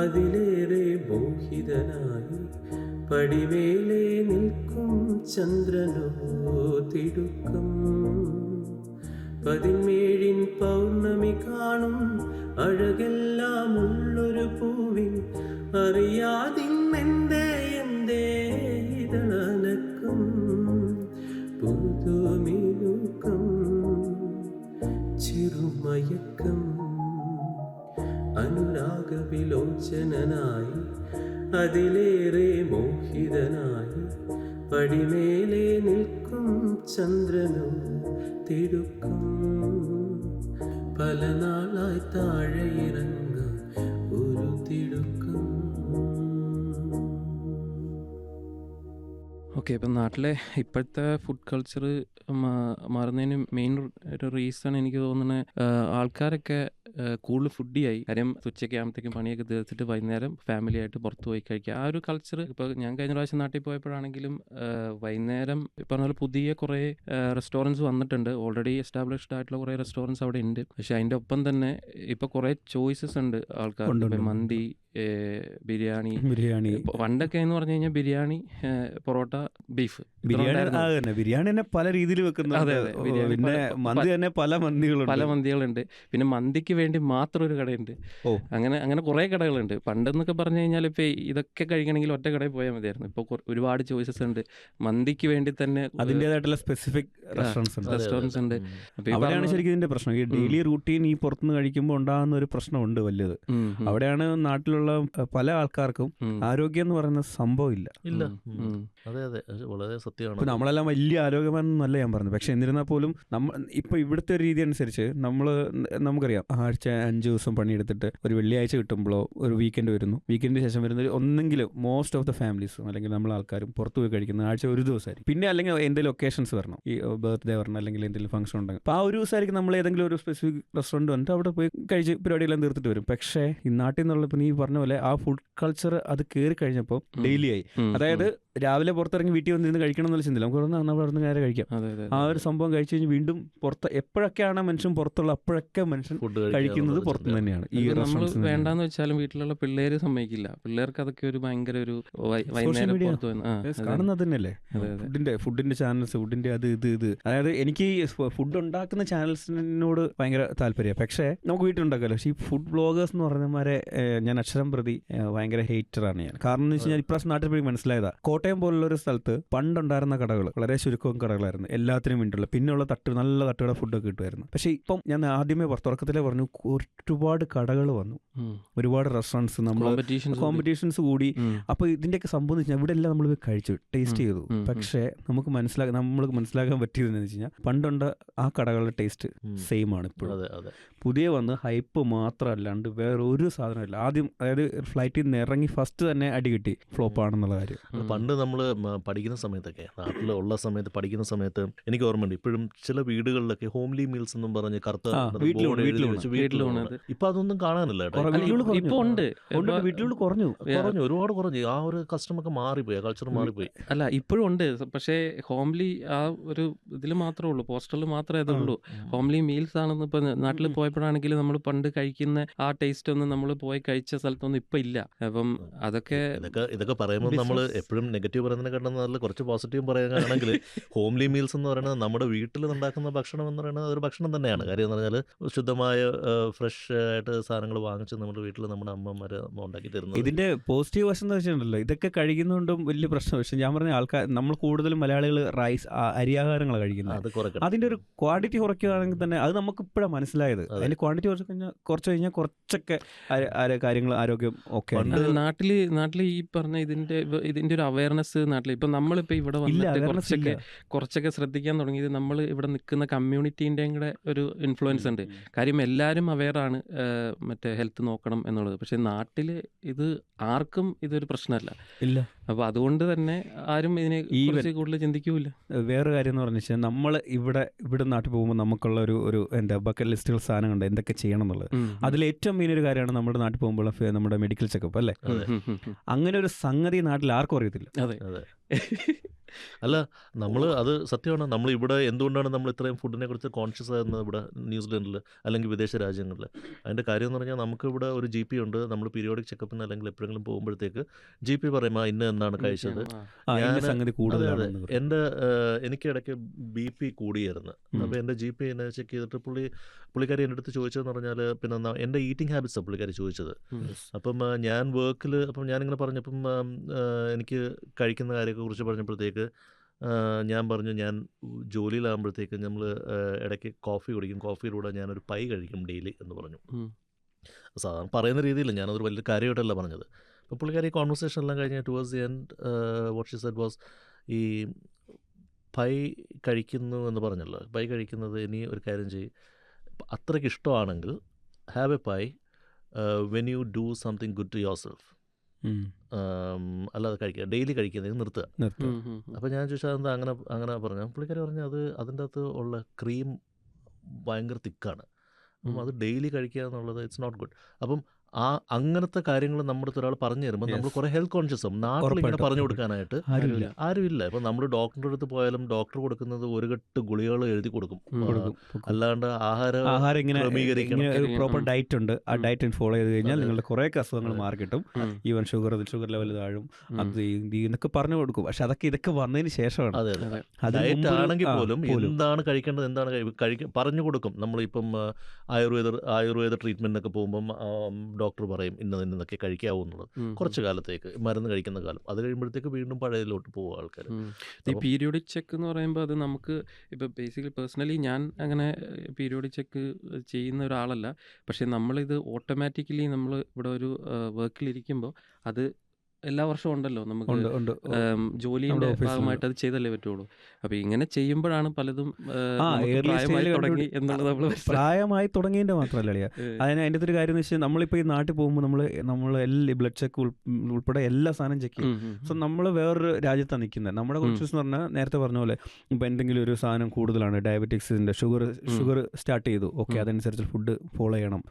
അതിലേറെ മോഹിതനായി പടിമേലെ നിൽക്കും ചന്ദ്രനോ തിടുക്കം. പതിമേഴിൻ പൗർണമി കാണും അഴകെല്ലാം ഉള്ളൊരു പൂവിൻ അറിയാതിന്നെന്തേ എന്തേ ഇതളനക്കും. പുതുമിനുക്കം ചെറുമയക്കം വിലോചനായി അതിലേറെ മോഹിതനായി പടിമേലെ നിൽക്കും ചന്ദ്രനും തിടുക്കും. പല നാളായി താഴെ ഇറങ്ങാൻ ഓക്കെ ഇപ്പം നാട്ടിലെ ഇപ്പോഴത്തെ ഫുഡ് കൾച്ചർ മാറുന്നതിന് മെയിൻ ഒരു റീസൺ എനിക്ക് തോന്നുന്നത് ആൾക്കാരൊക്കെ കൂടുതൽ ഫുഡിയായി കാര്യം ഉച്ചയ്ക്ക് ആകുമ്പോഴത്തേക്കും പണിയൊക്കെ തീർത്തിട്ട് വൈകുന്നേരം ഫാമിലി ആയിട്ട് പുറത്ത് പോയി കഴിക്കുക. ആ ഒരു കൾച്ചർ ഇപ്പോൾ ഞാൻ കഴിഞ്ഞ പ്രാവശ്യം നാട്ടിൽ പോയപ്പോഴാണെങ്കിലും വൈകുന്നേരം പറഞ്ഞ പോലെ പുതിയ കുറേ റെസ്റ്റോറന്റ്സ് വന്നിട്ടുണ്ട്. ഓൾറെഡി എസ്റ്റാബ്ലിഷ്ഡ് ആയിട്ടുള്ള കുറേ റെസ്റ്റോറന്റ്സ് അവിടെ ഉണ്ട്. പക്ഷേ അതിന്റെ ഒപ്പം തന്നെ ഇപ്പോൾ കുറേ ചോയ്സസ് ഉണ്ട് ആൾക്കാർക്ക്. മന്തി ബിരിയാണി ബിരിയാണി. പണ്ടൊക്കെ എന്ന് പറഞ്ഞു കഴിഞ്ഞാൽ ബിരിയാണി പൊറോട്ട ബീഫ്. ബിരിയാണി അത് തന്നെ. ബിരിയാണി തന്നെ പല രീതിയിൽ വെക്കുന്നു. അതെ, അതെ. ബിരിയാണി പിന്നെ മന്തി തന്നെ പല മന്തികളുണ്ട്. പല മന്തികളുണ്ട്. പിന്നെ മന്തിക്ക് വേണ്ടി മാത്രം ഒരു കടയുണ്ട്. ഓ. അങ്ങനെ അങ്ങനെ കുറേ കടകളുണ്ട്. പണ്ടെന്നൊക്കെ പറഞ്ഞു കഴിഞ്ഞാൽ ഇപ്പോൾ ഇതൊക്കെ കഴിക്കണമെങ്കിൽ ഒറ്റ കടയിൽ പോയാൽ മതിയായിരുന്നു. ഇപ്പോൾ ഒരുപാട് ചോയ്സസ് ഉണ്ട്. മന്തിക്ക് വേണ്ടി തന്നെ അതിന്റെതായിട്ടുള്ള സ്പെസിഫിക് റെസ്റ്റോറൻസ് ഉണ്ട്. ഉണ്ട്. അവിടെയാണ് ശരിക്കും ഇതിന്റെ പ്രശ്നം. ഈ ഡെയിലി റൂട്ടീൻ ഈ പുറത്തുനിന്ന് കഴിക്കുമ്പോൾ ഉണ്ടാകുന്ന ഒരു പ്രശ്നമുണ്ട് വലിയത്. അവിടെയാണ് നാട്ടിലുള്ള പല ആൾക്കാർക്കും ആരോഗ്യം എന്ന് പറയുന്ന സംഭവം ഇല്ല. ഇല്ല. അതെ അതെ. അത് വളരെ സത്യമാണ്. നമ്മളെല്ലാം വലിയ ആരോഗ്യവാനൊന്നല്ല ഞാൻ പറഞ്ഞു പക്ഷെ എന്നിരുന്നാൽ പോലും നമ്മൾ ഇപ്പൊ ഇവിടുത്തെ ഒരു രീതി അനുസരിച്ച് നമ്മൾ നമുക്കറിയാം. ആഴ്ച അഞ്ച് ദിവസം പണിയെടുത്തിട്ട് ഒരു വെള്ളിയാഴ്ച കിട്ടുമ്പോഴോ ഒരു വീക്കെൻഡ് വരുന്നു. വീക്കെൻഡിന് ശേഷം വരുന്ന ഒന്നെങ്കിലും മോസ്റ്റ് ഓഫ് ദ ഫാമിലീസും അല്ലെങ്കിൽ നമ്മൾ ആൾക്കാരും പുറത്തു പോയി കഴിക്കുന്ന ആഴ്ച ഒരു ദിവസമായിരിക്കും പിന്നെ അല്ലെങ്കിൽ എന്തെങ്കിലും ലൊക്കേഷൻസ് വരണം. ഈ ബർത്ത്ഡേ വരണം അല്ലെങ്കിൽ എന്തെങ്കിലും ഫംഗ്ഷൻ ഉണ്ടെങ്കിൽ. അപ്പോൾ ആ ഒരു ദിവസമായിരിക്കും നമ്മൾ ഏതെങ്കിലും ഒരു സ്പെസിഫിക് റെസ്റ്റോറന്റ് വന്നിട്ട് അവിടെ പോയി കഴിച്ച് പരിപാടിയെല്ലാം തീർത്തിട്ട് വരും. പക്ഷേ ഈ നാട്ടിൽ നിന്നുള്ള ഇപ്പം നീ പറഞ്ഞ പോലെ ആ ഫുഡ് കൾച്ചർ അത് കയറി കഴിഞ്ഞപ്പോൾ ഡെയിലി ആയി. അതായത്. രാവിലെ പുറത്തിറങ്ങി വീട്ടിൽ വന്നിരുന്ന് കഴിക്കണം എന്നുള്ള ചിന്തയില്ല. നമുക്ക് അവിടെ നമ്മൾ അവിടെ നിന്ന് നേരെ കഴിക്കാം. ആ ഒരു സംഭവം കഴിച്ചു കഴിഞ്ഞ് വീണ്ടും പുറത്ത് എപ്പോഴൊക്കെയാണ് മനുഷ്യൻ പുറത്തുള്ള അപ്പോഴൊക്കെ മനുഷ്യൻ കഴിക്കുന്നത് പുറത്തു തന്നെയാണ്. ഈ നമ്മൾ വേണ്ടെന്ന്. വെച്ചാലും വീട്ടിലുള്ള പിള്ളേര് സമ്മതിക്കില്ല. പിള്ളേർക്ക് അതൊക്കെ ഒരു ഭയങ്കര ഒരു കാണുന്നത് തന്നെയല്ലേ. ഫുഡിന്റെ ഫുഡിന്റെ ചാനൽസ് ഫുഡിന്റെ അത് ഇത് ഇത്. അതായത് എനിക്ക് ഫുഡ് ഉണ്ടാക്കുന്ന ചാനൽസിനോട് ഭയങ്കര താല്പര്യമാണ് പക്ഷേ നമുക്ക് വീട്ടിലുണ്ടാക്കാമല്ലോ പക്ഷേ ഈ ഫുഡ് ബ്ലോഗേഴ്സ് എന്ന് പറഞ്ഞമാരെ ഞാൻ അക്ഷരം പ്രതി ഭയങ്കര ഹേറ്ററാണ് ഞാൻ. കാരണം എന്ന് വെച്ച് കഴിഞ്ഞാൽ ഇപ്രാവശ്യം നാട്ടിൽ പോയി മനസ്സിലായതാ. കോട്ടയം പോലുള്ള ഒരു സ്ഥലത്ത് പണ്ടുണ്ടായിരുന്ന കടകൾ വളരെ ചുരുക്കവും കടകളായിരുന്നു. എല്ലാത്തിനും വേണ്ടിയുള്ള പിന്നെയുള്ള തട്ട് നല്ല തട്ടുകട ഫുഡൊക്കെ കിട്ടുമായിരുന്നു. പക്ഷേ ഇപ്പം ഞാൻ ആദ്യമേ തുറക്കത്തിലേ തുടക്കത്തിലേ പറഞ്ഞു ഒരുപാട് കടകൾ വന്നു. ഒരുപാട് റെസ്റ്റോറൻസ് നമ്മൾ. കോമ്പറ്റീഷൻസ് കൂടി. അപ്പൊ അപ്പോൾ ഇതിന്റെയൊക്കെ സംഭവം എന്ന് വെച്ചാൽ ഇവിടെ എല്ലാം നമ്മൾ കഴിച്ചു ടേസ്റ്റ് ചെയ്തു. പക്ഷേ നമുക്ക് മനസ്സിലാക്കാൻ നമ്മൾ മനസ്സിലാക്കാൻ പറ്റിയതെന്ന് വെച്ച് കഴിഞ്ഞാൽ പണ്ടുണ്ട് ആ കടകളുടെ ടേസ്റ്റ് സെയിം ആണ് ഇപ്പോഴും. പുതിയ വന്ന് ഹൈപ്പ് മാത്രമല്ലാണ്ട് വേറെ ഒരു സാധനമില്ല ആദ്യം അതായത് ഫ്ലൈറ്റിൽ നിന്ന് ഇറങ്ങി ഫസ്റ്റ് തന്നെ അടി കിട്ടി ഫ്ലോപ്പ് ആണെന്നുള്ള കാര്യം. പണ്ട് നമ്മൾ പഠിക്കുന്ന സമയത്തൊക്കെ നാട്ടിൽ ഉള്ള സമയത്ത് പഠിക്കുന്ന സമയത്ത് എനിക്ക് ഓർമ്മയുണ്ട്. ഇപ്പോഴും ചില വീടുകളിലൊക്കെ ഹോംലി മീൽസ് എന്നും പറഞ്ഞ് കറുത്ത. ഇപ്പൊ അതൊന്നും കാണാനില്ല വീട്ടിലോട് കുറഞ്ഞു കുറഞ്ഞു. ഒരുപാട് കുറഞ്ഞു. ആ ഒരു കസ്റ്റമൊക്കെ മാറിപ്പോയി കൾച്ചർ മാറിപ്പോയി. അല്ല ഇപ്പോഴും ഉണ്ട്. പക്ഷേ ഹോംലി ആ ഒരു ഇതിൽ മാത്രമേ ഉള്ളൂ പോസ്റ്ററിൽ മാത്രമേ ഉള്ളൂ ഹോംലി മീൽസ് ആണെന്ന് ഇപ്പൊ നാട്ടിൽ പോയപ്പോഴാണെങ്കിൽ നമ്മൾ പണ്ട് കഴിക്കുന്ന ആ ടേസ്റ്റ് ഒന്നും നമ്മൾ പോയി കഴിച്ച സ്ഥലത്തൊന്നും ഇപ്പൊ ഇല്ല. അപ്പം അതൊക്കെ ഇതൊക്കെ ഇതൊക്കെ പറയുമ്പോൾ നമ്മൾ എപ്പോഴും നെഗറ്റീവ് പറയുന്നതിനെക്കാട്ടും നല്ല കുറച്ച് പോസിറ്റീവ് പറയുകയാണെങ്കിൽ ഹോംലി മീൽസ് എന്ന് പറയുന്നത് നമ്മുടെ വീട്ടിൽ ഉണ്ടാക്കുന്ന ഭക്ഷണം എന്ന് പറയുന്നത് അതൊരു ഭക്ഷണം തന്നെയാണ്. കാര്യം എന്ന് പറഞ്ഞാൽ ശുദ്ധമായ ഫ്രഷ് ആയിട്ട് സാധനങ്ങൾ വാങ്ങിച്ച് നമ്മുടെ വീട്ടിൽ നമ്മുടെ അമ്മമാർ ഉണ്ടാക്കി തരുന്നത്. ഇതിന്റെ പോസിറ്റീവ് വശം എന്ന് വെച്ചിട്ടുണ്ടല്ലോ ഇതൊക്കെ കഴിക്കുന്നതുകൊണ്ടും വലിയ പ്രശ്നം. പക്ഷെ ഞാൻ പറഞ്ഞ ആൾക്കാർ നമ്മൾ കൂടുതലും മലയാളികൾ റൈസ് അരിയാഹാരങ്ങൾ കഴിക്കുന്നത്. അത് കുറയ്ക്കണം. അതിന്റെ ഒരു ക്വാണ്ടിറ്റി കുറയ്ക്കുകയാണെങ്കിൽ തന്നെ അത് നമുക്ക് ഇപ്പോഴാണ് മനസ്സിലായത്. അതിന്റെ ക്വാണ്ടിറ്റി കുറച്ച് കഴിഞ്ഞാൽ കുറച്ച് കഴിഞ്ഞാൽ കുറച്ചൊക്കെ കാര്യങ്ങൾ ആരോഗ്യം ഒക്കെ നാട്ടിൽ നാട്ടിൽ നാട്ടിൽ നാട്ടിൽ ഈ പറഞ്ഞ ഇതിന്റെ ഇതിന്റെ ഒരു അവയർനെസ് നാട്ടിൽ ഇപ്പൊ നമ്മളിപ്പോ ഇവിടെ വന്നിട്ട് കുറച്ചൊക്കെ കുറച്ചൊക്കെ ശ്രദ്ധിക്കാൻ തുടങ്ങിയത് നമ്മൾ ഇവിടെ നിൽക്കുന്ന കമ്മ്യൂണിറ്റീന്റെയും കൂടെ ഒരു ഇൻഫ്ലുവൻസ് ഉണ്ട്. കാര്യം എല്ലാവരും അവെയറാണ് മറ്റേ ഹെൽത്ത് നോക്കണം എന്നുള്ളത്. പക്ഷേ നാട്ടിൽ ഇത് ആർക്കും ഇതൊരു പ്രശ്നമല്ല. ഇല്ല. അപ്പോൾ അതുകൊണ്ട് തന്നെ ആരും ഇതിനെ ഈ കുറിച്ച് കൂടുതൽ ചിന്തിക്കൂല. വേറെ കാര്യം എന്ന് പറഞ്ഞു വെച്ചാൽ നമ്മൾ ഇവിടെ ഇവിടെ നാട്ടിൽ പോകുമ്പോൾ നമുക്കുള്ള ഒരു ഒരു എന്താ ബക്കറ്റ് ലിസ്റ്റുകൾ സാധനങ്ങളുണ്ട്. എന്തൊക്കെ ചെയ്യണം എന്നുള്ളത്. അതിൽ ഏറ്റവും മെയിൻ ഒരു കാര്യമാണ് നമ്മുടെ നാട്ടിൽ പോകുമ്പോൾ നമ്മുടെ മെഡിക്കൽ ചെക്കപ്പ് അല്ലേ. അങ്ങനെ ഒരു സംഗതി നാട്ടിൽ ആർക്കും അറിയത്തില്ല. അതെ. അതെ. [LAUGHS] അല്ല നമ്മൾ അത് സത്യമാണ്. നമ്മൾ ഇവിടെ എന്തുകൊണ്ടാണ് നമ്മൾ ഇത്രയും ഫുഡിനെ കുറിച്ച് കോൺഷ്യസ് ആയിരുന്നത് ഇവിടെ ന്യൂസിലൻഡിൽ അല്ലെങ്കിൽ വിദേശ രാജ്യങ്ങളിൽ അതിന്റെ കാര്യം എന്ന് പറഞ്ഞാൽ നമുക്ക് ഇവിടെ ഒരു ജി പി ഉണ്ട്. നമ്മൾ പീരിയോഡിക് ചെക്കപ്പിന് അല്ലെങ്കിൽ എപ്പോഴെങ്കിലും പോകുമ്പോഴത്തേക്ക് ജി പി പറയുമ്പോൾ ഇന്ന എന്നാണ് കഴിച്ചത്? സംഗതി കൂടുതലാണ്. എന്റെ എനിക്ക് ഇടയ്ക്ക് ബി പി കൂടിയായിരുന്നു. അപ്പോൾ എന്റെ ജി പി എന്നെ ചെക്ക് ചെയ്തിട്ട് പുള്ളി പുള്ളിക്കാരി എന്റെ അടുത്ത് ചോദിച്ചതെന്ന് പറഞ്ഞാൽ പിന്നെ എന്റെ ഈറ്റിംഗ് ഹാബിറ്റ്സ് പുള്ളിക്കാരി ചോദിച്ചത്. അപ്പം ഞാൻ വർക്കിൽ അപ്പം ഞാനിങ്ങനെ പറഞ്ഞപ്പം എനിക്ക് കഴിക്കുന്ന കാര്യത്തെ കുറിച്ച് പറഞ്ഞപ്പോഴത്തേക്ക് ആ, ഞാൻ പറഞ്ഞു ഞാൻ ജോലിയിലാകുമ്പോഴത്തേക്ക് നമ്മൾ ഇടയ്ക്ക് കോഫി കുടിക്കും. കോഫിയിലൂടെ ഞാനൊരു പൈ കഴിക്കും ഡെയിലി എന്ന് പറഞ്ഞു. സാധാരണ പറയുന്ന രീതിയിൽ ഞാനതൊരു വലിയ കാര്യമായിട്ടല്ല പറഞ്ഞത്. അപ്പോൾ പുള്ളിക്കാരി കോൺവെർസേഷൻ എല്ലാം കഴിഞ്ഞാൽ towards the end what she said was ഈ പൈ കഴിക്കുന്നു എന്ന് പറഞ്ഞല്ലോ. പൈ കഴിക്കുന്നത് ഇനി ഒരു കാര്യം ചെയ്യും. അത്രയ്ക്ക് ഇഷ്ടമാണെങ്കിൽ have a pie when you do something good to yourself. അല്ലാതെ കഴിക്കുക. ഡെയിലി കഴിക്കുന്നത് നിർത്തുക. അപ്പോൾ ഞാൻ ചോദിച്ചാൽ എന്താ അങ്ങനെ അങ്ങനെ പറഞ്ഞു പുള്ളിക്കാരി പറഞ്ഞു അത് അതിന്റെ അകത്ത് ഉള്ള ക്രീം ഭയങ്കര തിക്കാണ് അപ്പം അത് ഡെയിലി കഴിക്കുക എന്നുള്ളത് ഇറ്റ്സ് നോട്ട് ഗുഡ് അപ്പം ആ അങ്ങനത്തെ കാര്യങ്ങൾ നമ്മുടെ അടുത്ത് ഒരാൾ പറഞ്ഞു തരുമ്പോൾ നമ്മൾ കുറെ ഹെൽത്ത് കോൺഷ്യസ് ആവും നാട്ടിൽ ഇങ്ങനെ പറഞ്ഞു കൊടുക്കാനായിട്ട് ആരുമില്ല ഇപ്പൊ നമ്മൾ ഡോക്ടറുടെ അടുത്ത് പോയാലും ഡോക്ടർ കൊടുക്കുന്നത് ഒരു കെട്ട് ഗുളികൾ എഴുതി കൊടുക്കും. അല്ലാണ്ട് ആഹാര ആഹാരം ഇങ്ങനെ. പ്രോപ്പർ ഡയറ്റ് ഉണ്ട് ആ. ഡയറ്റ് ഫോളോ ചെയ്ത് കഴിഞ്ഞാൽ. നിങ്ങളുടെ കുറേ അസുഖങ്ങൾ. മാറി കിട്ടും ഈവൻ ഷുഗർ ഷുഗർ ലെവൽ താഴും. അത് ഇതൊക്കെ പറഞ്ഞു കൊടുക്കും പക്ഷെ അതൊക്കെ ഇതൊക്കെ വന്നതിന് ശേഷമാണ്. ഡയറ്റ് ആണെങ്കിൽ പോലും എന്താണ് കഴിക്കേണ്ടത് എന്താണ് പറഞ്ഞു കൊടുക്കും നമ്മളിപ്പം ആയുർവേദ ആയുർവേദ ട്രീറ്റ്മെന്റിനൊക്കെ പോകുമ്പം ഡോക്ടർ പറയും ഇന്നത് ഇന്നതൊക്കെ കഴിക്കാവൂ എന്നുള്ളത് കുറച്ച് കാലത്തേക്ക് മരുന്ന് കഴിക്കുന്ന കാലം. അത് കഴിയുമ്പോഴത്തേക്ക് വീണ്ടും പഴയതിലോട്ട് പോകും ആൾക്കാർ ഈ പീരിയോഡിക് ചെക്ക് എന്ന് പറയുമ്പോൾ അത് നമുക്ക് ഇപ്പോൾ ബേസിക്കലി പേഴ്സണലി ഞാൻ അങ്ങനെ പീരിയോഡിക് ചെക്ക് ചെയ്യുന്ന ഒരാളല്ല. പക്ഷേ നമ്മളിത് ഓട്ടോമാറ്റിക്കലി നമ്മൾ ഇവിടെ ഒരു വർക്കിലിരിക്കുമ്പോൾ അത് എല്ലാ വർഷവും ഉണ്ടല്ലോ നമുക്ക് ജോലിയുടെ ഭാഗമായിട്ട് അത് ചെയ്തല്ലേ പറ്റുള്ളൂ. അപ്പൊ ഇങ്ങനെ ചെയ്യുമ്പോഴാണ് പലതും തുടങ്ങി എന്നുള്ളത് നമ്മൾ പ്രായമായി തുടങ്ങിയതിന്റെ മാത്രമല്ല അളിയ. അതിന് അതിന്റെ ഒരു കാര്യം എന്ന് വെച്ചാൽ നമ്മളിപ്പോൾ ഈ നാട്ടിൽ പോകുമ്പോൾ നമ്മൾ നമ്മൾ എല്ലാ ബ്ലഡ് ചെക്ക് ഉൾപ്പെടെ എല്ലാ സാധനം ചെക്ക് ചെയ്യും. സോ നമ്മൾ വേറൊരു രാജ്യത്താണ് നിൽക്കുന്നത്. നമ്മുടെ. കോൺഷ്യസ് എന്ന് പറഞ്ഞാൽ നേരത്തെ പറഞ്ഞ പോലെ ഇപ്പൊ എന്തെങ്കിലും ഒരു സാധനം കൂടുതലാണ് ഡയബറ്റിക്സിന്റെ ഷുഗർ ഷുഗർ സ്റ്റാർട്ട് ചെയ്തു. ഓക്കെ. അതനുസരിച്ച് ഫുഡ് ഫോളോ ചെയ്യണം.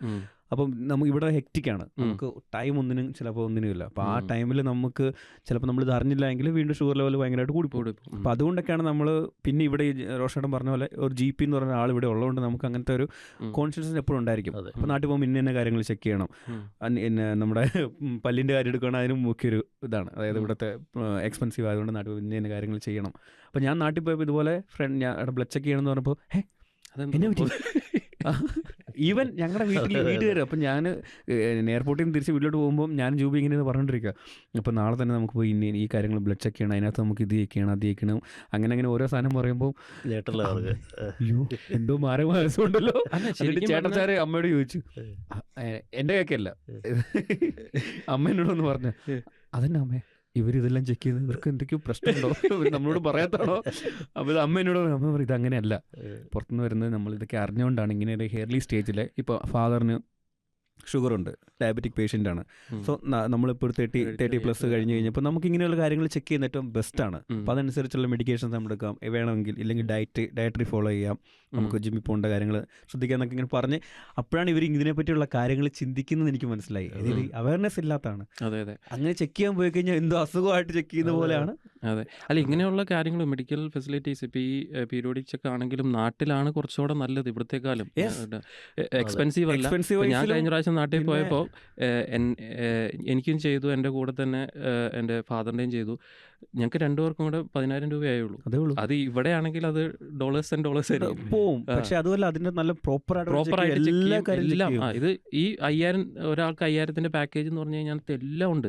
അപ്പം നമുക്ക് ഇവിടെ ഹെക്റ്റിക്കാണ് നമുക്ക് ടൈം ഒന്നിനും ചിലപ്പോൾ ഒന്നിനും ഇല്ല. അപ്പോൾ ആ ടൈമിൽ നമുക്ക് ചിലപ്പോൾ നമ്മൾ ഇത് അറിഞ്ഞില്ല എങ്കിൽ വീണ്ടും ഷുഗർ ലെവൽ ഭയങ്കരമായിട്ട് കൂടി പോകും അപ്പോൾ അതുകൊണ്ടൊക്കെയാണ് നമ്മൾ പിന്നെ ഇവിടെ റോഷേട്ടൻ പറഞ്ഞ പോലെ ഒരു ജി പി എന്ന് പറഞ്ഞ ആൾ ഇവിടെ ഉള്ളതുകൊണ്ട് നമുക്ക് അങ്ങനത്തെ ഒരു കോൺഷ്യസ്നസ് എപ്പോഴും ഉണ്ടായിരിക്കും. അപ്പൊ അപ്പോൾ നാട്ടിൽ പോകുമ്പോൾ ഇന്ന കാര്യങ്ങൾ ചെക്ക് ചെയ്യണം. പിന്നെ നമ്മുടെ പല്ലിന്റെ കാര്യം എടുക്കുകയാണ് അതിനും മുഖ്യൊരു ഇതാണ്. അതായത്. ഇവിടുത്തെ എക്സ്പെൻസീവ് ആയതുകൊണ്ട് നാട്ടിൽ പോകുമ്പോൾ ഇന്ന ഇന്ന കാര്യങ്ങൾ ചെയ്യണം. അപ്പോൾ ഞാൻ നാട്ടിൽ പോയപ്പോൾ ഇതുപോലെ ഫ്രണ്ട് ഞാൻ ബ്ലഡ് ചെക്ക് ചെയ്യണമെന്ന് പറഞ്ഞപ്പോൾ എന്നെ പറ്റി? ഈവൻ ഞങ്ങളുടെ വീട്ടിൽ. വീട്ടുകാർ അപ്പം ഞാൻ എയർപോർട്ടിൽ നിന്ന് തിരിച്ച് വീട്ടിലോട്ട് പോകുമ്പോൾ ഞാൻ ജൂബി ഇങ്ങനെ പറഞ്ഞുകൊണ്ടിരിക്കുക അപ്പം നാളെ തന്നെ നമുക്ക് പോയി ഇന്ന ഈ കാര്യങ്ങൾ ബ്ലഡ് ചെക്ക് ചെയ്യണം അതിനകത്ത് നമുക്ക് ഇത് ചെയ്യണം അത് ചെയ്യണം അങ്ങനെ അങ്ങനെ ഓരോ സാധനം പറയുമ്പോൾ അയ്യോ എന്തോ മാരമായ മനസ്സുണ്ടല്ലോ ചേട്ടച്ചാര് അമ്മയോട് ചോദിച്ചു. എന്റെ കേക്കല്ല അമ്മ എന്നോടൊന്ന് പറഞ്ഞു. അതന്നെ അമ്മേ ഇവരിതെല്ലാം ചെക്ക് ചെയ്ത് ഇവർക്ക് എന്തൊക്കെയോ പ്രശ്നമുണ്ടോ? [LAUGHS] നമ്മളോട് പറയാത്താണോ അപ്പോൾ ഇത് അമ്മ എന്നോട് അമ്മ പറയും ഇത് അങ്ങനെയല്ല പുറത്തുനിന്ന് വരുന്നത് നമ്മൾ ഇതൊക്കെ അറിഞ്ഞുകൊണ്ടാണ് ഇങ്ങനെ ഒരു ഹെയർലി സ്റ്റേജിൽ ഇപ്പോൾ ഫാദറിന് ഷുഗർ ഉണ്ട് ഡയബറ്റിക് പേഷ്യന്റ് ആണ് സോ നമ്മളിപ്പോൾ ഒരു തേർട്ടി തേർട്ടി പ്ലസ് കഴിഞ്ഞ് കഴിഞ്ഞപ്പോൾ നമുക്ക് ഇങ്ങനെയുള്ള കാര്യങ്ങൾ ചെക്ക് ചെയ്യുന്ന ഏറ്റവും ആണ്. അപ്പോൾ അതനുസരിച്ചുള്ള മെഡിക്കേഷൻസ് നമ്മൾ എടുക്കാം വേണമെങ്കിൽ ഇല്ലെങ്കിൽ ഡയറ്റ് ഡയറ്ററി ഫോളോ ചെയ്യാം. നമുക്ക് ജിമ്മിൽ പോകേണ്ട കാര്യങ്ങൾ ശ്രദ്ധിക്കാന്നൊക്കെ ഇങ്ങനെ പറഞ്ഞ് അപ്പോഴാണ് ഇവർ ഇതിനെ പറ്റിയുള്ള കാര്യങ്ങൾ ചിന്തിക്കുന്നത് എനിക്ക് മനസ്സിലായി. ഇതിൽ അവയർനെസ് ഇല്ലാത്തതാണ്. അതെ അതെ. അങ്ങനെ ചെക്ക് ചെയ്യാൻ പോയി കഴിഞ്ഞാൽ എന്തോ അസുഖമായിട്ട് ചെക്ക് ചെയ്യുന്ന പോലെയാണ്. അതെ. അല്ല ഇങ്ങനെയുള്ള കാര്യങ്ങൾ മെഡിക്കൽ ഫെസിലിറ്റീസ് ഇപ്പോൾ ഈ പീരിയോഡിക് ചെക്ക് ആണെങ്കിലും നാട്ടിലാണ് കുറച്ചുകൂടെ നല്ലത് ഇവിടത്തെക്കാളും. എക്സ്പെൻസീവ് അല്ല എക്സ്പെൻസീവ് ഇപ്പൊ ഞാൻ കഴിഞ്ഞ പ്രാവശ്യം നാട്ടിൽ പിന്നെ- പോയപ്പോൾ എനിക്കും ചെയ്തു എന്റെ കൂടെ തന്നെ ഏഹ്, എന്റെ ഫാദറിന്റെയും ചെയ്തു. ഞങ്ങൾക്ക് രണ്ടുപേർക്കും കൂടെ പതിനായിരം രൂപയായേ ഉള്ളൂ അതേ ഉള്ളൂ. അത് ഇവിടെ ആണെങ്കിൽ അത് ഡോളേഴ്സ് ആൻഡ് ഡോളേഴ്സ് ആയിരിക്കും. പോവും. പക്ഷെ അതുപോലെ അതിന്റെ നല്ല പ്രോപ്പർ പ്രോപ്പർ ആയിട്ട് എല്ലാ ഇത് ഈ അയ്യായിരം ഒരാൾക്ക് അയ്യായിരത്തിന്റെ പാക്കേജ് എന്ന് പറഞ്ഞു കഴിഞ്ഞാൽ എല്ലാം ഉണ്ട്.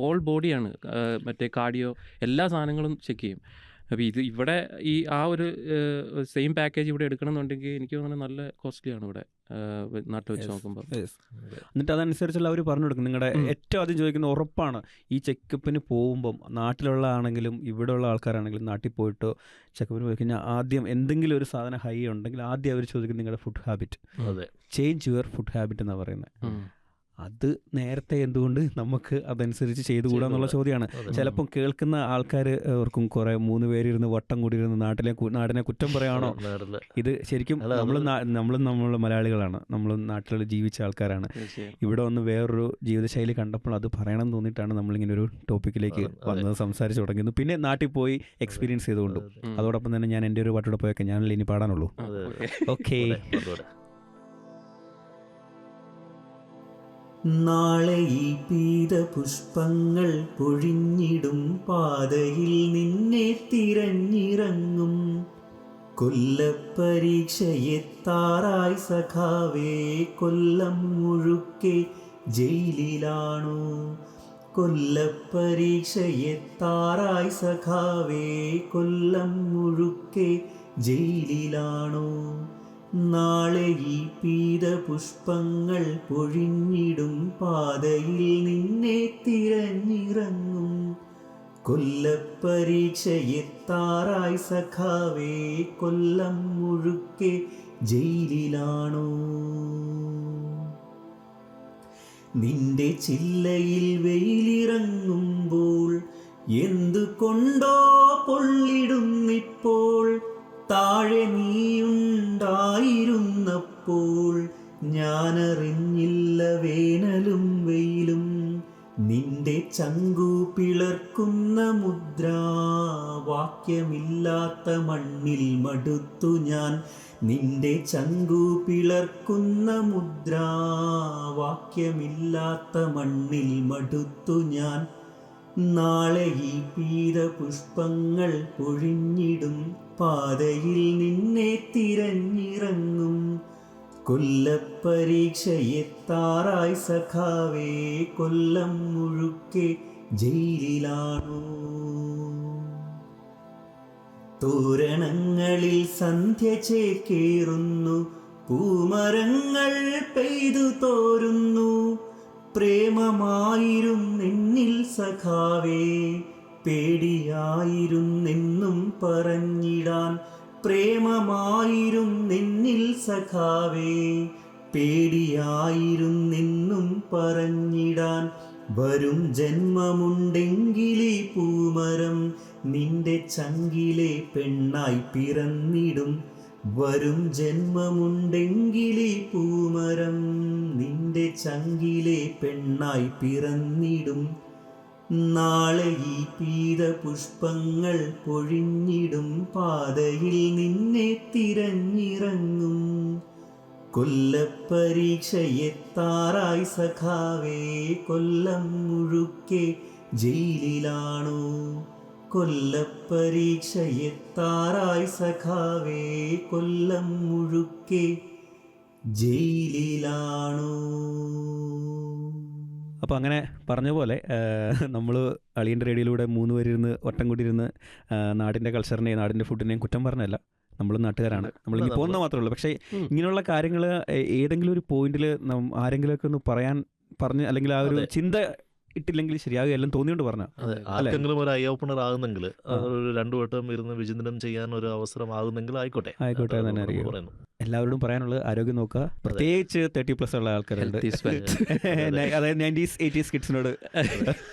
ഹോൾ ബോഡിയാണ് മറ്റേ കാർഡിയോ എല്ലാ സാധനങ്ങളും ചെക്ക് ചെയ്യും. അപ്പോൾ ഇത് ഇവിടെ ഈ ആ ഒരു സെയിം പാക്കേജ് ഇവിടെ എടുക്കണമെന്നുണ്ടെങ്കിൽ എനിക്ക് തോന്നുന്നത് നല്ല കോസ്റ്റ്ലി ആണ് ഇവിടെ. നാട്ടിൽ വെച്ച്. നോക്കുമ്പോൾ എന്നിട്ട് അതനുസരിച്ചുള്ള അവർ പറഞ്ഞു കൊടുക്കും നിങ്ങളുടെ ഏറ്റവും ആദ്യം ചോദിക്കുന്ന ഉറപ്പാണ് ഈ ചെക്കപ്പിന് പോകുമ്പം നാട്ടിലുള്ള ആണെങ്കിലും ഇവിടെയുള്ള ആൾക്കാരാണെങ്കിലും നാട്ടിൽ പോയിട്ടോ ചെക്കപ്പിന് പോയി കഴിഞ്ഞാൽ ആദ്യം എന്തെങ്കിലും ഒരു സാധനം ഹൈ ഉണ്ടെങ്കിൽ ആദ്യം അവർ ചോദിക്കും നിങ്ങളുടെ food habit change your food habit എന്നാണ് പറയുന്നത്. അത് നേരത്തെ എന്തുകൊണ്ട് നമുക്ക് അതനുസരിച്ച് ചെയ്തുകൂടാ എന്നുള്ള ചോദ്യമാണ്. ചിലപ്പം കേൾക്കുന്ന ആൾക്കാർ അവർക്കും കുറേ മൂന്ന് പേരിരുന്ന് വട്ടം കൂടിയിരുന്ന് നാട്ടിലെ നാടിനെ കുറ്റം പറയാണോ? [LAUGHS] ഇത് ശരിക്കും നമ്മൾ നമ്മൾ നമ്മളും നമ്മൾ മലയാളികളാണ്. നമ്മൾ നാട്ടിൽ ജീവിച്ച ആൾക്കാരാണ്. ഇവിടെ ഒന്ന് വേറൊരു ജീവിതശൈലി കണ്ടപ്പോൾ അത് പറയണം എന്ന് തോന്നിയിട്ടാണ് നമ്മളിങ്ങനെ ഒരു ടോപ്പിക്കിലേക്ക്. വന്നത് സംസാരിച്ച് തുടങ്ങിയത്. പിന്നെ നാട്ടിൽ പോയി എക്സ്പീരിയൻസ് ചെയ്തുകൊണ്ടും. അതോടൊപ്പം തന്നെ ഞാൻ എന്റെ ഒരു പാട്ടോടെ പോയൊക്കെ ഞാനല്ലേ ഇനി പാടാനുള്ളൂ ഓക്കേ. നാളെ ഈ പീതപുഷ്പങ്ങൾ പൊഴിഞ്ഞിടും പാതയിൽ നിന്നെ തിരഞ്ഞിറങ്ങും. കൊല്ലപ്പരീക്ഷയെത്താറായി സഖാവേ കൊല്ലം മുഴുക്കെ ജയിലിലാണോ. കൊല്ലപ്പരീക്ഷയെത്താറായി സഖാവേ കൊല്ലം മുഴുക്കെ ജയിലിലാണു. നാളെ ഈ പീതപുഷ്പങ്ങൾ പൊഴിഞ്ഞിടും പാതയിൽ നിന്നെ തിരഞ്ഞിറങ്ങും. കൊല്ലപ്പരീക്ഷയെത്താറായി സഖാവേ കൊല്ലം മുഴുക്കെ ജയിലിലാണോ? നിന്റെ ചില്ലയിൽ വെയിലിറങ്ങുമ്പോൾ എന്തുകൊണ്ടോ പൊള്ളിടുന്നിപ്പോൾ താഴെ നീയുണ്ടായിരുന്നപ്പോൾ ഞാനറിഞ്ഞില്ല വേനലും വെയിലും. നിന്റെ ചങ്കു പിളർക്കുന്ന മുദ്ര വാക്യമില്ലാത്ത മണ്ണിൽ മടുത്തു ഞാൻ. നിന്റെ ചങ്കു പിളർക്കുന്ന മുദ്ര വാക്യമില്ലാത്ത മണ്ണിൽ മടുത്തു ഞാൻ. നാളെ ഈ പീത പുഷ്പങ്ങൾ പൊഴിഞ്ഞിടും. പാതയിൽ നിന്നെ തിരഞ്ഞിറങ്ങും. കൊല്ലപ്പരീക്ഷയെത്താറായി സഖാവേ കൊല്ലം മുഴുക്കെ ജയിലിലാണോ? തോരണങ്ങളിൽ സന്ധ്യ ചേക്കേറുന്നു പൂമരങ്ങൾ പെയ്തു തോരുന്നു. പ്രേമമായിരുന്നെന്നിൽ സഖാവേ പേടിയായിരുന്നെന്നും പറഞ്ഞിടാൻ പ്രേമമായിരുന്നെന്നിൽ സഖാവേ പേടിയായിരുന്നെന്നും പറഞ്ഞിടാൻ വരും ജന്മമുണ്ടെങ്കിലീ പൂമരം നിന്റെ ചങ്കിലെ പെണ്ണായി പിറന്നിടും. വരും ജന്മമുണ്ടെങ്കിലീ പൂമരം നിന്റെ ചങ്കിലെ പെണ്ണായി പിറന്നിടും. നാളെ ഈ പീതപുഷ്പങ്ങൾ പൊഴിഞ്ഞിടും പാതയിൽ നിന്നെ തിരഞ്ഞിറങ്ങും. കൊല്ലപ്പരീക്ഷയെത്താറായി സഖാവേ കൊല്ലം മുഴുക്കെ ജയിലിലാണോ? കൊല്ലപ്പരീക്ഷയെത്താറായി സഖാവേ കൊല്ലം മുഴുക്കെ ജയിലിലാണോ? അപ്പോൾ അങ്ങനെ പറഞ്ഞ പോലെ നമ്മൾ അളിയന്റെ റേഡിയോയിലൂടെ മൂന്ന് പേരിരുന്ന് ഒട്ടം കൂടിയിരുന്ന് നാടിന്റെ കൾച്ചറിനെയും നാടിന്റെ ഫുഡിനെയും കുറ്റം പറഞ്ഞല്ല. നമ്മൾ നാട്ടുകാരാണ്. നമ്മൾ ഇനി പോകുന്ന മാത്രമേ ഉള്ളൂ. പക്ഷേ ഇങ്ങനെയുള്ള കാര്യങ്ങൾ ഏതെങ്കിലും ഒരു പോയിന്റിൽ ആരെങ്കിലുമൊക്കെ ഒന്ന് പറയാൻ പറഞ്ഞ് അല്ലെങ്കിൽ ആ ഒരു ചിന്ത ഇട്ടില്ലെങ്കിൽ ശരിയാകും എല്ലാം തോന്നിയോണ്ട് പറഞ്ഞ ആർക്കെങ്കിലും ഒരു ഐ ഓപ്പണർ ആകുന്നെങ്കിൽ ഒരു രണ്ടു വട്ടം ഇരുന്ന് വിചിന്തനം ചെയ്യാൻ ഒരു അവസരം ആകുന്നെങ്കിൽ ആയിക്കോട്ടെ. ആയിക്കോട്ടെ തന്നെ പറയുന്നത്. എല്ലാവരോടും പറയാനുള്ളത് ആരോഗ്യം നോക്കുക. പ്രത്യേകിച്ച് തേർട്ടി പ്ലസ് ഉള്ള ആൾക്കാരുണ്ട്. [LAUGHS] അതായത് നയന്റീസ് എയ്റ്റീസ് കിഡ്സിനോട്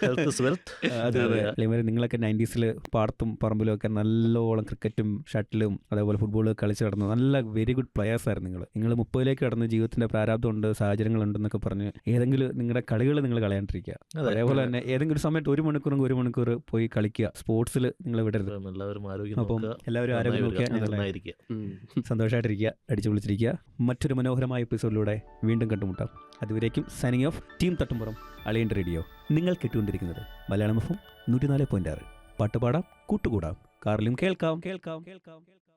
Health is wealth. അതെ അതെ. അതെ. അല്ലെങ്കിൽ നിങ്ങളൊക്കെ നയന്റീസിൽ പാടത്തും പറമ്പിലും ഒക്കെ നല്ലോളം ക്രിക്കറ്റും ഷട്ടിലും അതേപോലെ ഫുട്ബോൾ കളിച്ച് കടന്നു നല്ല വെരി ഗുഡ് പ്ലെയേഴ്സ് ആയിരുന്നു നിങ്ങൾ നിങ്ങൾ മുപ്പതിലേക്ക് കടന്ന് ജീവിതത്തിന്റെ പ്രാരാബ്ദമുണ്ട് സാഹചര്യങ്ങളുണ്ടെന്നൊക്കെ പറഞ്ഞ് ഏതെങ്കിലും നിങ്ങളുടെ കളികൾ നിങ്ങൾ കളയാണ്ടിരിക്കുക. അതേപോലെ തന്നെ ഏതെങ്കിലും ഒരു സമയത്ത് ഒരു മണിക്കൂറും ഒരു മണിക്കൂർ പോയി കളിക്കുക. സ്പോർട്സിൽ നിങ്ങൾ വിടരുത്. അപ്പം എല്ലാവരും ആരോഗ്യം അപ്പം നോക്കുക. എല്ലാവരും ആരോഗ്യം നോക്കുക. സന്തോഷമായിട്ടിരിക്കുക അടിച്ചു വിളിച്ചിരിക്കുക. മറ്റൊരു മനോഹരമായ എപ്പിസോഡിലൂടെ വീണ്ടും കണ്ടുമുട്ടാം. അതുവരേക്കും സൈനിങ് ഓഫ് ടീം തട്ടുമ്പുറം അളിയന്റെ റേഡിയോ നിങ്ങൾ കേട്ടുകൊണ്ടിരിക്കുന്നത് മലയാളം എഫും നൂറ്റിനാല് പോയിന്റ് ആറ്. പാട്ടുപാടാം കൂട്ടുകൂടാം. കാറിലും കേൾക്കാം കേൾക്കാം കേൾക്കാം കേൾക്കാം.